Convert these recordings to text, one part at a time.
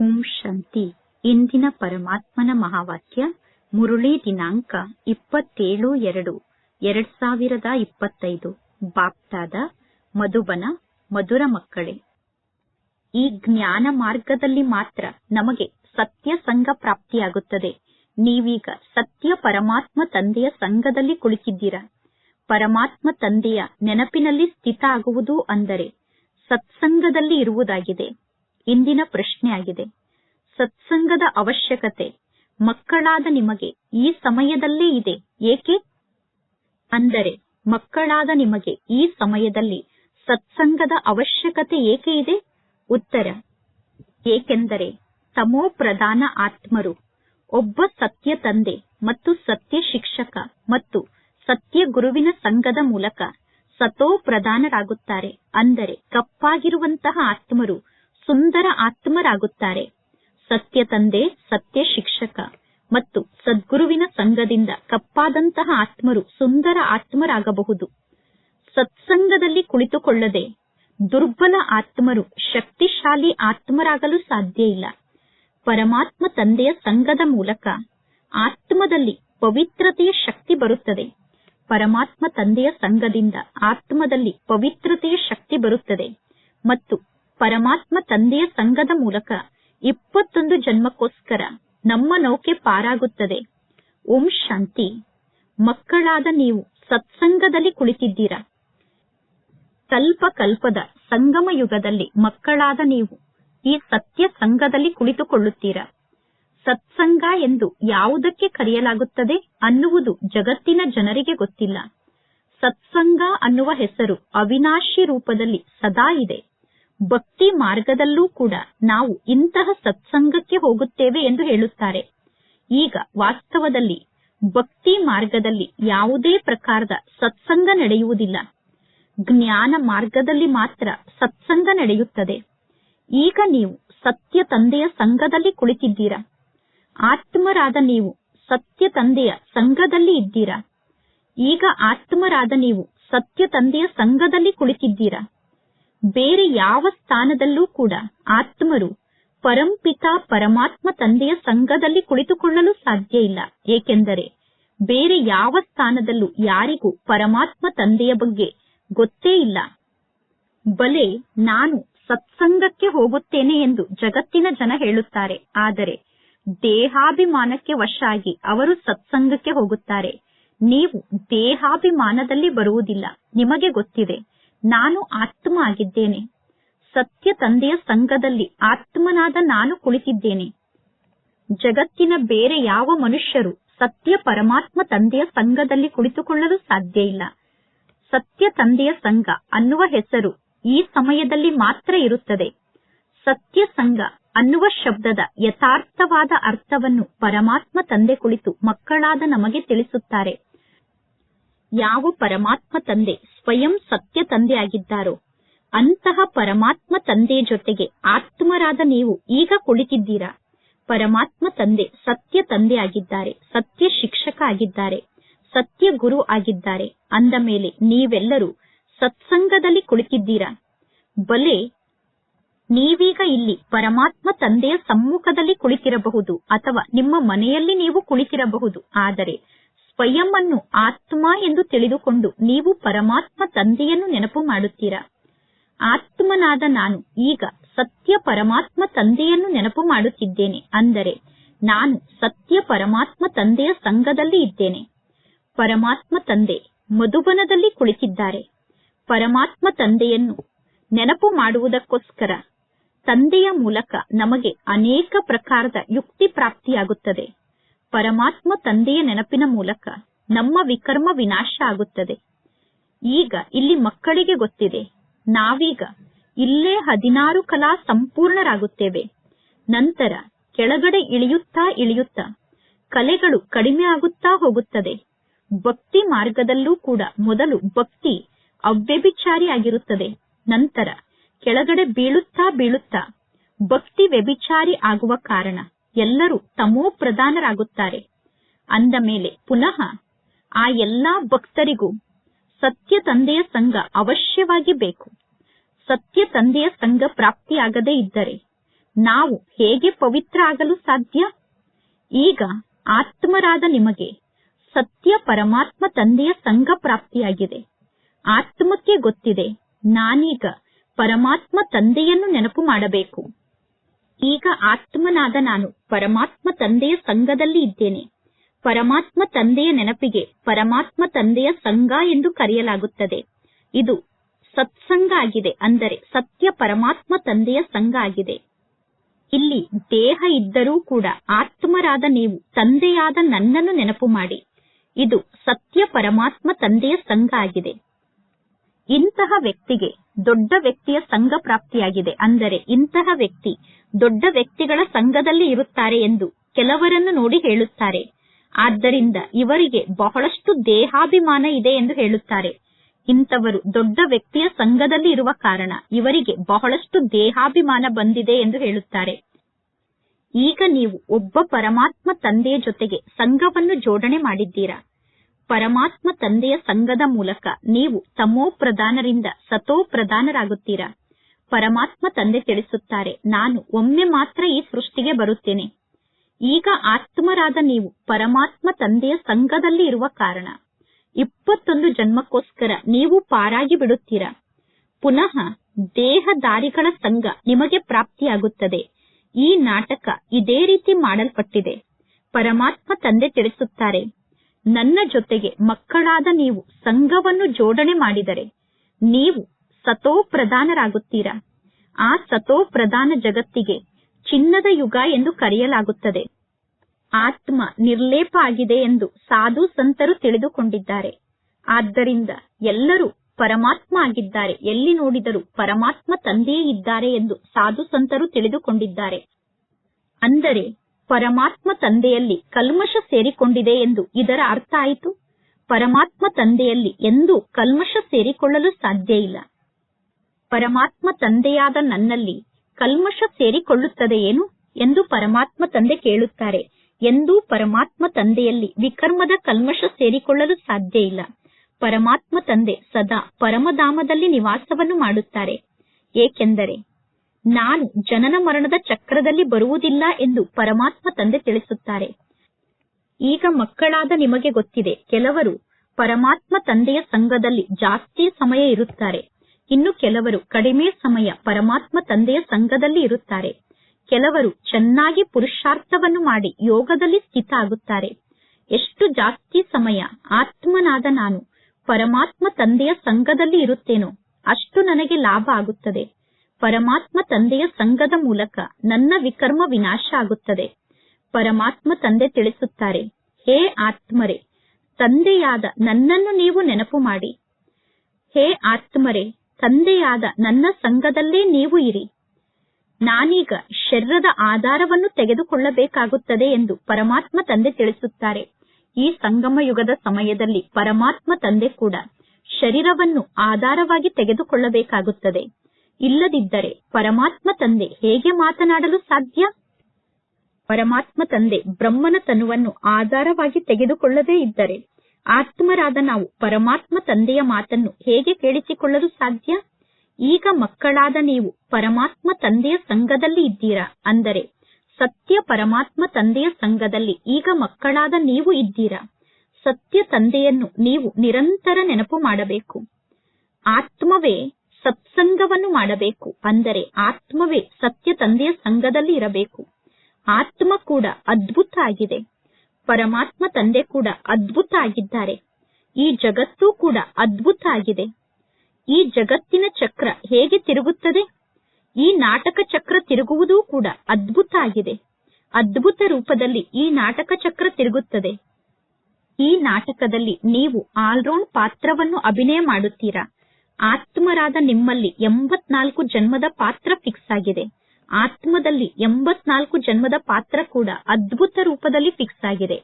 ಓಂ ಶಾಂತಿ. ಇಂದಿನ ಪರಮಾತ್ಮನ ಮಹಾವಾಕ್ಯ, ಮುರುಳಿ ದಿನಾಂಕ ಇಪ್ಪತ್ತೇಳು ಎರಡು, ಎರಡ್ ಸಾವಿರದ ಇಪ್ಪತ್ತೈದು. ಬಾಪ್ತಾದ, ಮಧುಬನ, ಮಧುರ ಮಕ್ಕಳೇ. ಈ ಜ್ಞಾನ ಮಾರ್ಗದಲ್ಲಿ ಮಾತ್ರ ನಮಗೆ ಸತ್ಯ ಸಂಘ ಪ್ರಾಪ್ತಿಯಾಗುತ್ತದೆ. ನೀವೀಗ ಸತ್ಯ ಪರಮಾತ್ಮ ತಂದೆಯ ಸಂಘದಲ್ಲಿ ಕುಳಿತಿದ್ದೀರಾ. ಪರಮಾತ್ಮ ತಂದೆಯ ನೆನಪಿನಲ್ಲಿ ಸ್ಥಿತ ಆಗುವುದು ಅಂದರೆ ಸತ್ಸಂಗದಲ್ಲಿ ಇರುವುದಾಗಿದೆ. ಇಂದಿನ ಪ್ರಶ್ನೆಯಾಗಿದೆ. ಸತ್ಸಂಗದ ಅವಶ್ಯಕತೆ ಮಕ್ಕಳಾದ ನಿಮಗೆ ಈ ಸಮಯದಲ್ಲೇ ಇದೆ. ಏಕೆ? ಅಂದರೆ ಮಕ್ಕಳಾದ ನಿಮಗೆ ಈ ಸಮಯದಲ್ಲಿ ಸತ್ಸಂಗದ ಅವಶ್ಯಕತೆ ಏಕೆ ಇದೆ? ಉತ್ತರ. ಏಕೆಂದರೆ ತಮೋ ಪ್ರಧಾನ ಆತ್ಮರು, ಒಬ್ಬ ಸತ್ಯ ತಂದೆ ಮತ್ತು ಸತ್ಯ ಶಿಕ್ಷಕ ಮತ್ತು ಸತ್ಯ ಗುರುವಿನ ಸಂಘದ ಮೂಲಕ ಸತೋ ಪ್ರಧಾನರಾಗುತ್ತಾರೆ. ಅಂದರೆ ಕಪ್ಪಾಗಿರುವಂತಹ ಆತ್ಮರು ಸುಂದರ ಆತ್ಮರಾಗುತ್ತಾರೆ. ಸತ್ಯ ತಂದೆ, ಸತ್ಯ ಶಿಕ್ಷಕ. ಮತ್ತು ಸದ್ಗುರುವಿನ ಸಂಘದಿಂದ ಕಪ್ಪಾದಂತಹ ಆತ್ಮರು ಸುಂದರ ಆತ್ಮರಾಗಬಹುದು. ಸತ್ಸಂಗದಲ್ಲಿ ಕುಳಿತುಕೊಳ್ಳದೆ ದುರ್ಬಲ ಆತ್ಮರು ಶಕ್ತಿಶಾಲಿ ಆತ್ಮರಾಗಲು ಸಾಧ್ಯ ಇಲ್ಲ. ಪರಮಾತ್ಮ ತಂದೆಯ ಸಂಘದ ಮೂಲಕ ಆತ್ಮದಲ್ಲಿ ಪವಿತ್ರತೆಯ ಶಕ್ತಿ ಬರುತ್ತದೆ. ಪರಮಾತ್ಮ ತಂದೆಯ ಸಂಘದಿಂದ ಆತ್ಮದಲ್ಲಿ ಪವಿತ್ರತೆಯ ಶಕ್ತಿ ಬರುತ್ತದೆ. ಮತ್ತು ಪರಮಾತ್ಮ ತಂದೆಯ ಸಂಘದ ಮೂಲಕ ಇಪ್ಪತ್ತೊಂದು ಜನ್ಮಕ್ಕೋಸ್ಕರ ನಮ್ಮ ನೌಕೆ ಪಾರಾಗುತ್ತದೆ. ಓಂ ಶಾಂತಿ. ಮಕ್ಕಳಾದ ನೀವು ಸತ್ಸಂಗದಲ್ಲಿ ಕುಳಿತಿದ್ದೀರಾ. ಕಲ್ಪ ಕಲ್ಪದ ಸಂಗಮ ಯುಗದಲ್ಲಿ ಮಕ್ಕಳಾದ ನೀವು ಈ ಸತ್ಯ ಸಂಘದಲ್ಲಿ ಕುಳಿತುಕೊಳ್ಳುತ್ತೀರಾ. ಸತ್ಸಂಗ ಎಂದು ಯಾವುದಕ್ಕೆ ಕರೆಯಲಾಗುತ್ತದೆ ಅನ್ನುವುದು ಜಗತ್ತಿನ ಜನರಿಗೆ ಗೊತ್ತಿಲ್ಲ. ಸತ್ಸಂಗ ಅನ್ನುವ ಹೆಸರು ಅವಿನಾಶಿ ರೂಪದಲ್ಲಿ ಸದಾ ಇದೆ. ಭಕ್ತಿ ಮಾರ್ಗದಲ್ಲೂ ಕೂಡ ನಾವು ಇಂತಹ ಸತ್ಸಂಗಕ್ಕೆ ಹೋಗುತ್ತೇವೆ ಎಂದು ಹೇಳುತ್ತಾರೆ. ಈಗ ವಾಸ್ತವದಲ್ಲಿ ಭಕ್ತಿ ಮಾರ್ಗದಲ್ಲಿ ಯಾವುದೇ ಪ್ರಕಾರದ ಸತ್ಸಂಗ ನಡೆಯುವುದಿಲ್ಲ. ಜ್ಞಾನ ಮಾರ್ಗದಲ್ಲಿ ಮಾತ್ರ ಸತ್ಸಂಗ ನಡೆಯುತ್ತದೆ. ಈಗ ನೀವು ಸತ್ಯ ತಂದೆಯ ಸಂಘದಲ್ಲಿ ಕುಳಿತಿದ್ದೀರಾ? ಆತ್ಮರಾದ ನೀವು ಸತ್ಯ ತಂದೆಯ ಸಂಘದಲ್ಲಿ ಇದ್ದೀರಾ? ಈಗ ಆತ್ಮರಾದ ನೀವು ಸತ್ಯ ತಂದೆಯ ಸಂಘದಲ್ಲಿ ಕುಳಿತಿದ್ದೀರಾ? ಬೇರೆ ಯಾವ ಸ್ಥಾನದಲ್ಲೂ ಕೂಡ ಆತ್ಮರು ಪರಂಪಿತ ಪರಮಾತ್ಮ ತಂದೆಯ ಸಂಘದಲ್ಲಿ ಕುಳಿತುಕೊಳ್ಳಲು ಸಾಧ್ಯ ಇಲ್ಲ. ಏಕೆಂದರೆ ಬೇರೆ ಯಾವ ಸ್ಥಾನದಲ್ಲೂ ಯಾರಿಗೂ ಪರಮಾತ್ಮ ತಂದೆಯ ಬಗ್ಗೆ ಗೊತ್ತೇ ಇಲ್ಲ. ಬಲೆ ನಾನು ಸತ್ಸಂಗಕ್ಕೆ ಹೋಗುತ್ತೇನೆ ಎಂದು ಜಗತ್ತಿನ ಜನ ಹೇಳುತ್ತಾರೆ. ಆದರೆ ದೇಹಾಭಿಮಾನಕ್ಕೆ ವಶಾಗಿ ಅವರು ಸತ್ಸಂಗಕ್ಕೆ ಹೋಗುತ್ತಾರೆ. ನೀವು ದೇಹಾಭಿಮಾನದಲ್ಲಿ ಬರುವುದಿಲ್ಲ. ನಿಮಗೆ ಗೊತ್ತಿದೆ. ನಾನು ಆತ್ಮ ಆಗಿದ್ದೇನೆ ಸತ್ಯ ತಂದೆಯ ಸಂಘದಲ್ಲಿ ಆತ್ಮನಾದ ನಾನು ಕುಳಿತಿದ್ದೇನೆ. ಜಗತ್ತಿನ ಬೇರೆ ಯಾವ ಮನುಷ್ಯರು ಸತ್ಯ ಪರಮಾತ್ಮ ತಂದೆಯ ಸಂಘದಲ್ಲಿ ಕುಳಿತುಕೊಳ್ಳಲು ಸಾಧ್ಯ ಇಲ್ಲ. ಸತ್ಯ ತಂದೆಯ ಸಂಘ ಅನ್ನುವ ಹೆಸರು ಈ ಸಮಯದಲ್ಲಿ ಮಾತ್ರ ಇರುತ್ತದೆ. ಸತ್ಯ ಸಂಘ ಅನ್ನುವ ಶಬ್ದದ ಯಥಾರ್ಥವಾದ ಅರ್ಥವನ್ನು ಪರಮಾತ್ಮ ತಂದೆ ಕುಳಿತು ಮಕ್ಕಳಾದ ನಮಗೆ ತಿಳಿಸುತ್ತಾರೆ. ಯಾವ ಪರಮಾತ್ಮ ತಂದೆ ಸ್ವಯಂ ಸತ್ಯ ತಂದೆ ಆಗಿದ್ದಾರೋ ಅಂತಹ ಪರಮಾತ್ಮ ತಂದೆ ಜೊತೆಗೆ ಆತ್ಮರಾದ ನೀವು ಈಗ ಕುಳಿತಿದ್ದೀರಾ? ಪರಮಾತ್ಮ ತಂದೆ ಸತ್ಯ ತಂದೆ ಆಗಿದ್ದಾರೆ ಸತ್ಯ ಶಿಕ್ಷಕ ಆಗಿದ್ದಾರೆ, ಸತ್ಯ ಗುರು ಆಗಿದ್ದಾರೆ. ಅಂದ ಮೇಲೆ ನೀವೆಲ್ಲರೂ ಸತ್ಸಂಗದಲ್ಲಿ ಕುಳಿತಿದ್ದೀರಾ? ಬಲೆ, ನೀವೀಗ ಇಲ್ಲಿ ಪರಮಾತ್ಮ ತಂದೆಯ ಸಮ್ಮುಖದಲ್ಲಿ ಕುಳಿತಿರಬಹುದು ಅಥವಾ ನಿಮ್ಮ ಮನೆಯಲ್ಲಿ ನೀವು ಕುಳಿತಿರಬಹುದು. ಆದರೆ ಸ್ವಯಂ ಅನ್ನು ಆತ್ಮ ಎಂದು ತಿಳಿದುಕೊಂಡು ನೀವು ಪರಮಾತ್ಮ ತಂದೆಯನ್ನು ನೆನಪು ಮಾಡುತ್ತೀರಾ? ಆತ್ಮನಾದ ನಾನು ಈಗ ಸತ್ಯ ಪರಮಾತ್ಮ ತಂದೆಯನ್ನು ನೆನಪು ಮಾಡುತ್ತಿದ್ದೇನೆ. ಅಂದರೆ ನಾನು ಸತ್ಯ ಪರಮಾತ್ಮ ತಂದೆಯ ಸಂಘದಲ್ಲಿ ಇದ್ದೇನೆ. ಪರಮಾತ್ಮ ತಂದೆ ಮಧುಬನದಲ್ಲಿ ಕುಳಿತಿದ್ದಾರೆ. ಪರಮಾತ್ಮ ತಂದೆಯನ್ನು ನೆನಪು ಮಾಡುವುದಕ್ಕೋಸ್ಕರ ತಂದೆಯ ಮೂಲಕ ನಮಗೆ ಅನೇಕ ಪ್ರಕಾರದ ಯುಕ್ತಿ ಪ್ರಾಪ್ತಿಯಾಗುತ್ತದೆ. ಪರಮಾತ್ಮ ತಂದೆಯ ನೆನಪಿನ ಮೂಲಕ ನಮ್ಮ ವಿಕರ್ಮ ವಿನಾಶ ಆಗುತ್ತದೆ. ಈಗ ಇಲ್ಲಿ ಮಕ್ಕಳಿಗೆ ಗೊತ್ತಿದೆ. ನಾವೀಗ ಇಲ್ಲೇ ಹದಿನಾರು ಕಲಾ ಸಂಪೂರ್ಣರಾಗುತ್ತೇವೆ. ನಂತರ ಕೆಳಗಡೆ ಇಳಿಯುತ್ತಾ ಇಳಿಯುತ್ತಾ ಕಲೆಗಳು ಕಡಿಮೆ ಆಗುತ್ತಾ ಹೋಗುತ್ತದೆ. ಭಕ್ತಿ ಮಾರ್ಗದಲ್ಲೂ ಕೂಡ ಮೊದಲು ಭಕ್ತಿ ಅವ್ಯಭಿಚಾರಿ ಆಗಿರುತ್ತದೆ. ನಂತರ ಕೆಳಗಡೆ ಬೀಳುತ್ತಾ ಬೀಳುತ್ತಾ ಭಕ್ತಿ ವ್ಯಭಿಚಾರಿ ಆಗುವ ಕಾರಣ ಎಲ್ಲರೂ ತಮೋ ಪ್ರಧಾನರಾಗುತ್ತಾರೆ. ಅಂದ ಮೇಲೆ ಪುನಃ ಆ ಎಲ್ಲಾ ಭಕ್ತರಿಗೂ ಸತ್ಯ ತಂದೆಯ ಸಂಘ ಅವಶ್ಯವಾಗಿ ಬೇಕು. ಸತ್ಯ ತಂದೆಯ ಸಂಘ ಪ್ರಾಪ್ತಿಯಾಗದೇ ಇದ್ದರೆ ನಾವು ಹೇಗೆ ಪವಿತ್ರ ಆಗಲು ಸಾಧ್ಯ? ಈಗ ಆತ್ಮರಾದ ನಿಮಗೆ ಸತ್ಯ ಪರಮಾತ್ಮ ತಂದೆಯ ಸಂಘ ಪ್ರಾಪ್ತಿಯಾಗಿದೆ. ಆತ್ಮಕ್ಕೆ ಗೊತ್ತಿದೆ ನಾನೀಗ ಪರಮಾತ್ಮ ತಂದೆಯನ್ನು ನೆನಪು ಮಾಡಬೇಕು. ಈಗ ಆತ್ಮನಾದ ನಾನು ಪರಮಾತ್ಮ ತಂದೆಯ ಸಂಘದಲ್ಲಿ ಇದ್ದೇನೆ. ಪರಮಾತ್ಮ ತಂದೆಯ ನೆನಪಿಗೆ ಪರಮಾತ್ಮ ತಂದೆಯ ಸಂಘ ಎಂದು ಕರೆಯಲಾಗುತ್ತದೆ. ಇದು ಸತ್ಸಂಗ ಆಗಿದೆ ಅಂದರೆ ಸತ್ಯ ಪರಮಾತ್ಮ ತಂದೆಯ ಸಂಘ ಆಗಿದೆ. ಇಲ್ಲಿ ದೇಹ ಇದ್ದರೂ ಕೂಡ ಆತ್ಮರಾದ ನೀವು ತಂದೆಯಾದ ನನ್ನನ್ನು ನೆನಪು ಮಾಡಿ. ಇದು ಸತ್ಯ ಪರಮಾತ್ಮ ತಂದೆಯ ಸಂಘ ಆಗಿದೆ. ಇಂತಹ ವ್ಯಕ್ತಿಗೆ ದೊಡ್ಡ ವ್ಯಕ್ತಿಯ ಸಂಘ ಪ್ರಾಪ್ತಿಯಾಗಿದೆ. ಅಂದರೆ ಇಂತಹ ವ್ಯಕ್ತಿ ದೊಡ್ಡ ವ್ಯಕ್ತಿಗಳ ಸಂಘದಲ್ಲಿ ಇರುತ್ತಾರೆ ಎಂದು ಕೆಲವರನ್ನು ನೋಡಿ ಹೇಳುತ್ತಾರೆ. ಆದ್ದರಿಂದ ಇವರಿಗೆ ಬಹಳಷ್ಟು ದೇಹಾಭಿಮಾನ ಇದೆ ಎಂದು ಹೇಳುತ್ತಾರೆ. ಇಂಥವರು ದೊಡ್ಡ ವ್ಯಕ್ತಿಯ ಸಂಘದಲ್ಲಿ ಇರುವ ಕಾರಣ ಇವರಿಗೆ ಬಹಳಷ್ಟು ದೇಹಾಭಿಮಾನ ಬಂದಿದೆ ಎಂದು ಹೇಳುತ್ತಾರೆ. ಈಗ ನೀವು ಒಬ್ಬ ಪರಮಾತ್ಮ ತಂದೆಯ ಜೊತೆಗೆ ಸಂಘವನ್ನು ಜೋಡಣೆ ಮಾಡಿದ್ದೀರಾ? ಪರಮಾತ್ಮ ತಂದೆಯ ಸಂಘದ ಮೂಲಕ ನೀವು ತಮೋ ಪ್ರಧಾನರಿಂದ ಸತೋ ಪ್ರಧಾನರಾಗುತ್ತೀರಾ? ಪರಮಾತ್ಮ ತಂದೆ ತಿಳಿಸುತ್ತಾರೆ, ನಾನು ಒಮ್ಮೆ ಮಾತ್ರ ಈ ಸೃಷ್ಟಿಗೆ ಬರುತ್ತೇನೆ. ಈಗ ಆತ್ಮರಾದ ನೀವು ಪರಮಾತ್ಮ ತಂದೆಯ ಸಂಘದಲ್ಲಿ ಇರುವ ಕಾರಣ. ಇಪ್ಪತ್ತೊಂದು ಜನ್ಮಕ್ಕೋಸ್ಕರ ನೀವು ಪಾರಾಗಿ ಬಿಡುತ್ತೀರಾ? ಪುನಃ ದೇಹದಾರಿಗಳ ಸಂಘ ನಿಮಗೆ ಪ್ರಾಪ್ತಿಯಾಗುತ್ತದೆ. ಈ ನಾಟಕ ಇದೇ ರೀತಿ ಮಾಡಲ್ಪಟ್ಟಿದೆ. ಪರಮಾತ್ಮ ತಂದೆ ತಿಳಿಸುತ್ತಾರೆ ನನ್ನ ಜೊತೆಗೆ ಮಕ್ಕಳಾದ ನೀವು ಸಂಘವನ್ನು ಜೋಡಣೆ ಮಾಡಿದರೆ ನೀವು ಸತೋ ಪ್ರಧಾನರಾಗುತ್ತೀರಾ ಆ ಸತೋ ಪ್ರಧಾನ ಜಗತ್ತಿಗೆ ಚಿನ್ನದ ಯುಗ ಎಂದು ಕರೆಯಲಾಗುತ್ತದೆ. ಆತ್ಮ ನಿರ್ಲೇಪ ಆಗಿದೆ ಎಂದು ಸಾಧು ಸಂತರು ತಿಳಿದುಕೊಂಡಿದ್ದಾರೆ. ಆದ್ದರಿಂದ ಎಲ್ಲರೂ ಪರಮಾತ್ಮ ಆಗಿದ್ದಾರೆ. ಎಲ್ಲಿ ನೋಡಿದರೂ ಪರಮಾತ್ಮ ತಂದೆಯೇ ಇದ್ದಾರೆ ಎಂದು ಸಾಧು ಸಂತರು ತಿಳಿದುಕೊಂಡಿದ್ದಾರೆ. ಅಂದರೆ ಪರಮಾತ್ಮ ತಂದೆಯಲ್ಲಿ ಕಲ್ಮಶ ಸೇರಿಕೊಂಡಿದೆ ಎಂದು ಇದರ ಅರ್ಥ ಆಯಿತು. ಪರಮಾತ್ಮ ತಂದೆಯಲ್ಲಿ ಎಂದೂ ಕಲ್ಮಶ ಸೇರಿಕೊಳ್ಳಲು ಸಾಧ್ಯ ಇಲ್ಲ. ಪರಮಾತ್ಮ ತಂದೆಯಾದ ನನ್ನಲ್ಲಿ ಕಲ್ಮಶ ಸೇರಿಕೊಳ್ಳುತ್ತದೆ ಏನು ಎಂದು ಪರಮಾತ್ಮ ತಂದೆ ಕೇಳುತ್ತಾರೆ. ಎಂದೂ ಪರಮಾತ್ಮ ತಂದೆಯಲ್ಲಿ ವಿಕರ್ಮದ ಕಲ್ಮಶ ಸೇರಿಕೊಳ್ಳಲು ಸಾಧ್ಯ ಇಲ್ಲ. ಪರಮಾತ್ಮ ತಂದೆ ಸದಾ ಪರಮಧಾಮದಲ್ಲಿ ನಿವಾಸವನ್ನು ಮಾಡುತ್ತಾರೆ. ಏಕೆಂದರೆ ನಾನು ಜನನ ಮರಣದ ಚಕ್ರದಲ್ಲಿ ಬರುವುದಿಲ್ಲ ಎಂದು ಪರಮಾತ್ಮ ತಂದೆ ತಿಳಿಸುತ್ತಾರೆ. ಈಗ ಮಕ್ಕಳಾದ ನಿಮಗೆ ಗೊತ್ತಿದೆ, ಕೆಲವರು ಪರಮಾತ್ಮ ತಂದೆಯ ಸಂಘದಲ್ಲಿ ಜಾಸ್ತಿ ಸಮಯ ಇರುತ್ತಾರೆ. ಇನ್ನು ಕೆಲವರು ಕಡಿಮೆ ಸಮಯ ಪರಮಾತ್ಮ ತಂದೆಯ ಸಂಘದಲ್ಲಿ ಇರುತ್ತಾರೆ. ಕೆಲವರು ಚೆನ್ನಾಗಿ ಪುರುಷಾರ್ಥವನ್ನು ಮಾಡಿ ಯೋಗದಲ್ಲಿ ಸ್ಥಿತ ಆಗುತ್ತಾರೆ ಎಷ್ಟು ಜಾಸ್ತಿ ಸಮಯ ಆತ್ಮನಾದ ನಾನು ಪರಮಾತ್ಮ ತಂದೆಯ ಸಂಘದಲ್ಲಿ ಇರುತ್ತೇನೋ ಅಷ್ಟು ನನಗೆ ಲಾಭ ಆಗುತ್ತದೆ. ಪರಮಾತ್ಮ ತಂದೆಯ ಸಂಘದ ಮೂಲಕ ನನ್ನ ವಿಕರ್ಮ ವಿನಾಶ ಆಗುತ್ತದೆ ಪರಮಾತ್ಮ ತಂದೆ ತಿಳಿಸುತ್ತಾರೆ, ಹೇ ಆತ್ಮರೆ, ತಂದೆಯಾದ ನನ್ನನ್ನು ನೀವು ನೆನಪು ಮಾಡಿ. ಹೇ ಆತ್ಮರೆ, ತಂದೆಯಾದ ನನ್ನ ಸಂಘದಲ್ಲೇ ನೀವು ಇರಿ. ನಾನೀಗ ಶರೀರದ ಆಧಾರವನ್ನು ತೆಗೆದುಕೊಳ್ಳಬೇಕಾಗುತ್ತದೆ ಎಂದು ಪರಮಾತ್ಮ ತಂದೆ ತಿಳಿಸುತ್ತಾರೆ. ಈ ಸಂಗಮ ಯುಗದ ಸಮಯದಲ್ಲಿ ಪರಮಾತ್ಮ ತಂದೆ ಕೂಡ ಶರೀರವನ್ನು ಆಧಾರವಾಗಿ ತೆಗೆದುಕೊಳ್ಳಬೇಕಾಗುತ್ತದೆ. ಇಲ್ಲದಿದ್ದರೆ ಪರಮಾತ್ಮ ತಂದೆ ಹೇಗೆ ಮಾತನಾಡಲು ಸಾಧ್ಯ? ಪರಮಾತ್ಮ ತಂದೆ ಬ್ರಹ್ಮನ ತನುವನ್ನು ಆಧಾರವಾಗಿ ತೆಗೆದುಕೊಳ್ಳದೇ ಇದ್ದರೆ ಆತ್ಮರಾದ ನಾವು ಪರಮಾತ್ಮ ತಂದೆಯ ಮಾತನ್ನು ಹೇಗೆ ಕೇಳಿಸಿಕೊಳ್ಳಲು ಸಾಧ್ಯ? ಈಗ ಮಕ್ಕಳಾದ ನೀವು ಪರಮಾತ್ಮ ತಂದೆಯ ಸಂಘದಲ್ಲಿ ಇದ್ದೀರಾ? ಅಂದರೆ ಸತ್ಯ ಪರಮಾತ್ಮ ತಂದೆಯ ಸಂಘದಲ್ಲಿ ಈಗ ಮಕ್ಕಳಾದ ನೀವು ಇದ್ದೀರಾ? ಸತ್ಯ ತಂದೆಯನ್ನು ನೀವು ನಿರಂತರ ನೆನಪು ಮಾಡಬೇಕು. ಆತ್ಮವೇ ಸತ್ಸಂಗವನ್ನು ಮಾಡಬೇಕು. ಅಂದರೆ ಆತ್ಮವೇ ಸತ್ಯ ತಂದೆಯ ಸಂಘದಲ್ಲಿ ಇರಬೇಕು. ಆತ್ಮ ಕೂಡ ಅದ್ಭುತ ಆಗಿದೆ ಪರಮಾತ್ಮ ತಂದೆ ಕೂಡ ಅದ್ಭುತ ಆಗಿದ್ದಾರೆ ಈ ಜಗತ್ತು ಕೂಡ ಅದ್ಭುತ ಆಗಿದೆ ಈ ಜಗತ್ತಿನ ಚಕ್ರ ಹೇಗೆ ತಿರುಗುತ್ತದೆ? ಈ ನಾಟಕ ಚಕ್ರ ತಿರುಗುವುದು ಕೂಡ ಅದ್ಭುತ ಆಗಿದೆ ಅದ್ಭುತ ರೂಪದಲ್ಲಿ ಈ ನಾಟಕ ಚಕ್ರ ತಿರುಗುತ್ತದೆ. ಈ ನಾಟಕದಲ್ಲಿ ನೀವು ಆಲ್ರೌಂಡ್ ಪಾತ್ರವನ್ನು ಅಭಿನಯ ಮಾಡುತ್ತೀರಾ? ಆತ್ಮರಾದ ನಿಮ್ಮಲ್ಲಿ ಎಂಬತ್ನಾಲ್ಕು ಜನ್ಮದ ಪಾತ್ರ ಫಿಕ್ಸ್ ಆಗಿದೆ. ಆತ್ಮದಲ್ಲಿ ಎಂಬತ್ನಾಲ್ಕು ಜನ್ಮದ ಪಾತ್ರ ಕೂಡ ಅದ್ಭುತ ರೂಪದಲ್ಲಿ ಫಿಕ್ಸ್ ಆಗಿದೆ.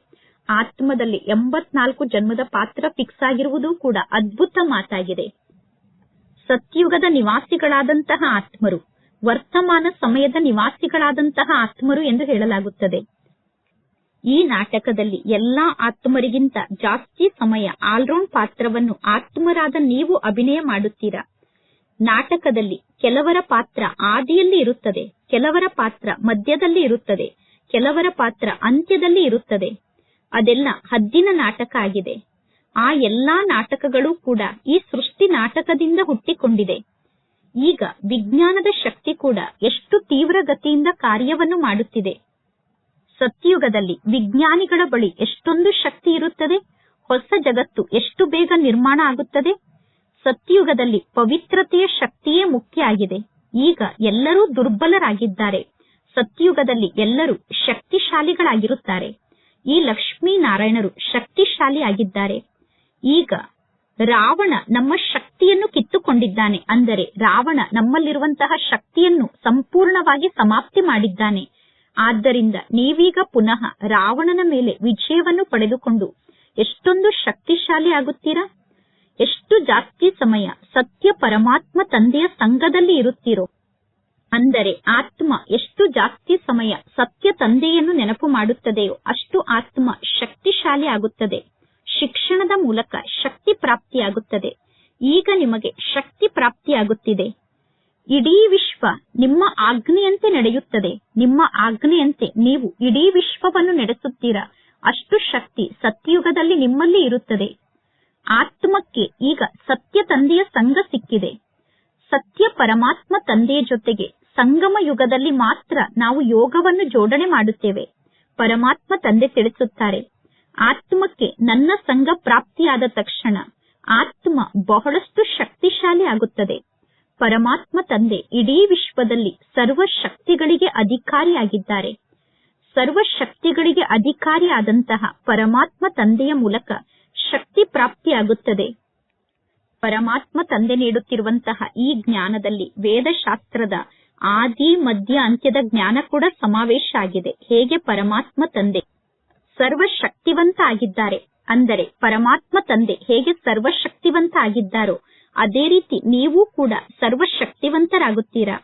ಆತ್ಮದಲ್ಲಿ ಎಂಬತ್ನಾಲ್ಕು ಜನ್ಮದ ಪಾತ್ರ ಫಿಕ್ಸ್ ಆಗಿರುವುದು ಕೂಡ ಅದ್ಭುತ ಮಾತಾಗಿದೆ. ಸತ್ಯುಗದ ನಿವಾಸಿಗಳಾದಂತಹ ಆತ್ಮರು, ವರ್ತಮಾನ ಸಮಯದ ನಿವಾಸಿಗಳಾದಂತಹ ಆತ್ಮರು ಎಂದು ಹೇಳಲಾಗುತ್ತದೆ. ಈ ನಾಟಕದಲ್ಲಿ ಎಲ್ಲಾ ಆತ್ಮರಿಗಿಂತ ಜಾಸ್ತಿ ಸಮಯ ಆಲ್ರೌಂಡ್ ಪಾತ್ರವನ್ನು ಆತ್ಮರಾದ ನೀವು ಅಭಿನಯ ಮಾಡುತ್ತೀರಾ? ನಾಟಕದಲ್ಲಿ ಕೆಲವರ ಪಾತ್ರ ಆದಿಯಲ್ಲಿ ಇರುತ್ತದೆ, ಕೆಲವರ ಪಾತ್ರ ಮಧ್ಯದಲ್ಲಿ ಇರುತ್ತದೆ, ಕೆಲವರ ಪಾತ್ರ ಅಂತ್ಯದಲ್ಲಿ ಇರುತ್ತದೆ. ಅದೆಲ್ಲ ಹದ್ದಿನ ನಾಟಕ ಆಗಿದೆ. ಆ ಎಲ್ಲಾ ನಾಟಕಗಳು ಕೂಡ ಈ ಸೃಷ್ಟಿ ನಾಟಕದಿಂದ ಹುಟ್ಟಿಕೊಂಡಿದೆ. ಈಗ ವಿಜ್ಞಾನದ ಶಕ್ತಿ ಕೂಡ ಎಷ್ಟು ತೀವ್ರಗತಿಯಿಂದ ಕಾರ್ಯವನ್ನು ಮಾಡುತ್ತಿದೆ. ಸತ್ಯುಗದಲ್ಲಿ ವಿಜ್ಞಾನಿಗಳ ಬಳಿ ಎಷ್ಟೊಂದು ಶಕ್ತಿ ಇರುತ್ತದೆ, ಹೊಸ ಜಗತ್ತು ಎಷ್ಟು ಬೇಗ ನಿರ್ಮಾಣ ಆಗುತ್ತದೆ. ಸತ್ಯಯುಗದಲ್ಲಿ ಪವಿತ್ರತೆಯ ಶಕ್ತಿಯೇ ಮುಖ್ಯ ಆಗಿದೆ. ಈಗ ಎಲ್ಲರೂ ದುರ್ಬಲರಾಗಿದ್ದಾರೆ. ಸತ್ಯಯುಗದಲ್ಲಿ ಎಲ್ಲರೂ ಶಕ್ತಿಶಾಲಿಗಳಾಗಿರುತ್ತಾರೆ. ಈ ಲಕ್ಷ್ಮೀನಾರಾಯಣರು ಶಕ್ತಿಶಾಲಿ ಆಗಿದ್ದಾರೆ. ಈಗ ರಾವಣ ನಮ್ಮ ಶಕ್ತಿಯನ್ನು ಕಿತ್ತುಕೊಂಡಿದ್ದಾನೆ. ಅಂದರೆ ರಾವಣ ನಮ್ಮಲ್ಲಿರುವಂತಹ ಶಕ್ತಿಯನ್ನು ಸಂಪೂರ್ಣವಾಗಿ ಸಮಾಪ್ತಿ ಮಾಡಿದ್ದಾನೆ. ಆದ್ದರಿಂದ ನೀವೀಗ ಪುನಃ ರಾವಣನ ಮೇಲೆ ವಿಜಯವನ್ನು ಪಡೆದುಕೊಂಡು ಎಷ್ಟೊಂದು ಶಕ್ತಿಶಾಲಿ ಆಗುತ್ತೀರಾ? ಎಷ್ಟು ಜಾಸ್ತಿ ಸಮಯ ಸತ್ಯ ಪರಮಾತ್ಮ ತಂದೆಯ ಸಂಘದಲ್ಲಿ ಇರುತ್ತೀರೋ? ಅಂದರೆ ಆತ್ಮ ಎಷ್ಟು ಜಾಸ್ತಿ ಸಮಯ ಸತ್ಯ ತಂದೆಯನ್ನು ನೆನಪು ಮಾಡುತ್ತದೆಯೋ ಅಷ್ಟು ಆತ್ಮ ಶಕ್ತಿಶಾಲಿ ಆಗುತ್ತದೆ. ಶಿಕ್ಷಣದ ಮೂಲಕ ಶಕ್ತಿ ಪ್ರಾಪ್ತಿಯಾಗುತ್ತದೆ. ಈಗ ನಿಮಗೆ ಶಕ್ತಿ ಪ್ರಾಪ್ತಿಯಾಗುತ್ತಿದೆ. ಇಡೀ ವಿಶ್ವ ನಿಮ್ಮ ಆಜ್ಞೆಯಂತೆ ನಡೆಯುತ್ತದೆ. ನಿಮ್ಮ ಆಜ್ಞೆಯಂತೆ ನೀವು ಇಡೀ ವಿಶ್ವವನ್ನು ನಡೆಸುತ್ತೀರಾ. ಅಷ್ಟು ಶಕ್ತಿ ಸತ್ಯಯುಗದಲ್ಲಿ ನಿಮ್ಮಲ್ಲಿ ಇರುತ್ತದೆ. ಆತ್ಮಕ್ಕೆ ಈಗ ಸತ್ಯ ತಂದೆಯ ಸಂಘ ಸಿಕ್ಕಿದೆ. ಸತ್ಯ ಪರಮಾತ್ಮ ತಂದೆಯ ಜೊತೆಗೆ ಸಂಗಮ ಯುಗದಲ್ಲಿ ಮಾತ್ರ ನಾವು ಯೋಗವನ್ನು ಜೋಡಣೆ ಮಾಡುತ್ತೇವೆ. ಪರಮಾತ್ಮ ತಂದೆ ತಿಳಿಸುತ್ತಾರೆ, ಆತ್ಮಕ್ಕೆ ನನ್ನ ಸಂಘ ಪ್ರಾಪ್ತಿಯಾದ ತಕ್ಷಣ ಆತ್ಮ ಬಹಳಷ್ಟು ಶಕ್ತಿಶಾಲಿ ಆಗುತ್ತದೆ. ಪರಮಾತ್ಮ ತಂದೆ ಇಡೀ ವಿಶ್ವದಲ್ಲಿ ಸರ್ವ ಶಕ್ತಿಗಳಿಗೆ ಅಧಿಕಾರಿಯಾಗಿದ್ದಾರೆ. ಸರ್ವ ಶಕ್ತಿಗಳಿಗೆ ಅಧಿಕಾರಿಯಾದಂತಹ ಪರಮಾತ್ಮ ತಂದೆಯ ಮೂಲಕ ಶಕ್ತಿ ಪ್ರಾಪ್ತಿಯಾಗುತ್ತದೆ. ಪರಮಾತ್ಮ ತಂದೆ ನೀಡುತ್ತಿರುವಂತಹ ಈ ಜ್ಞಾನದಲ್ಲಿ ವೇದಶಾಸ್ತ್ರದ ಆದಿ, ಮಧ್ಯ ಅಂತ್ಯದ ಜ್ಞಾನ ಕೂಡ ಸಮಾವೇಶ ಆಗಿದೆ. ಹೇಗೆ ಪರಮಾತ್ಮ ತಂದೆ ಸರ್ವ ಶಕ್ತಿವಂತ ಆಗಿದ್ದಾರೆ. ಅಂದರೆ ಪರಮಾತ್ಮ ತಂದೆ ಹೇಗೆ ಸರ್ವ ಶಕ್ತಿವಂತ ಆಗಿದ್ದಾರೋ ಅದೇ ರೀತಿ ನೀವು ಕೂಡ ಸರ್ವಶಕ್ತಿವಂತರಾಗುತ್ತೀರಾ.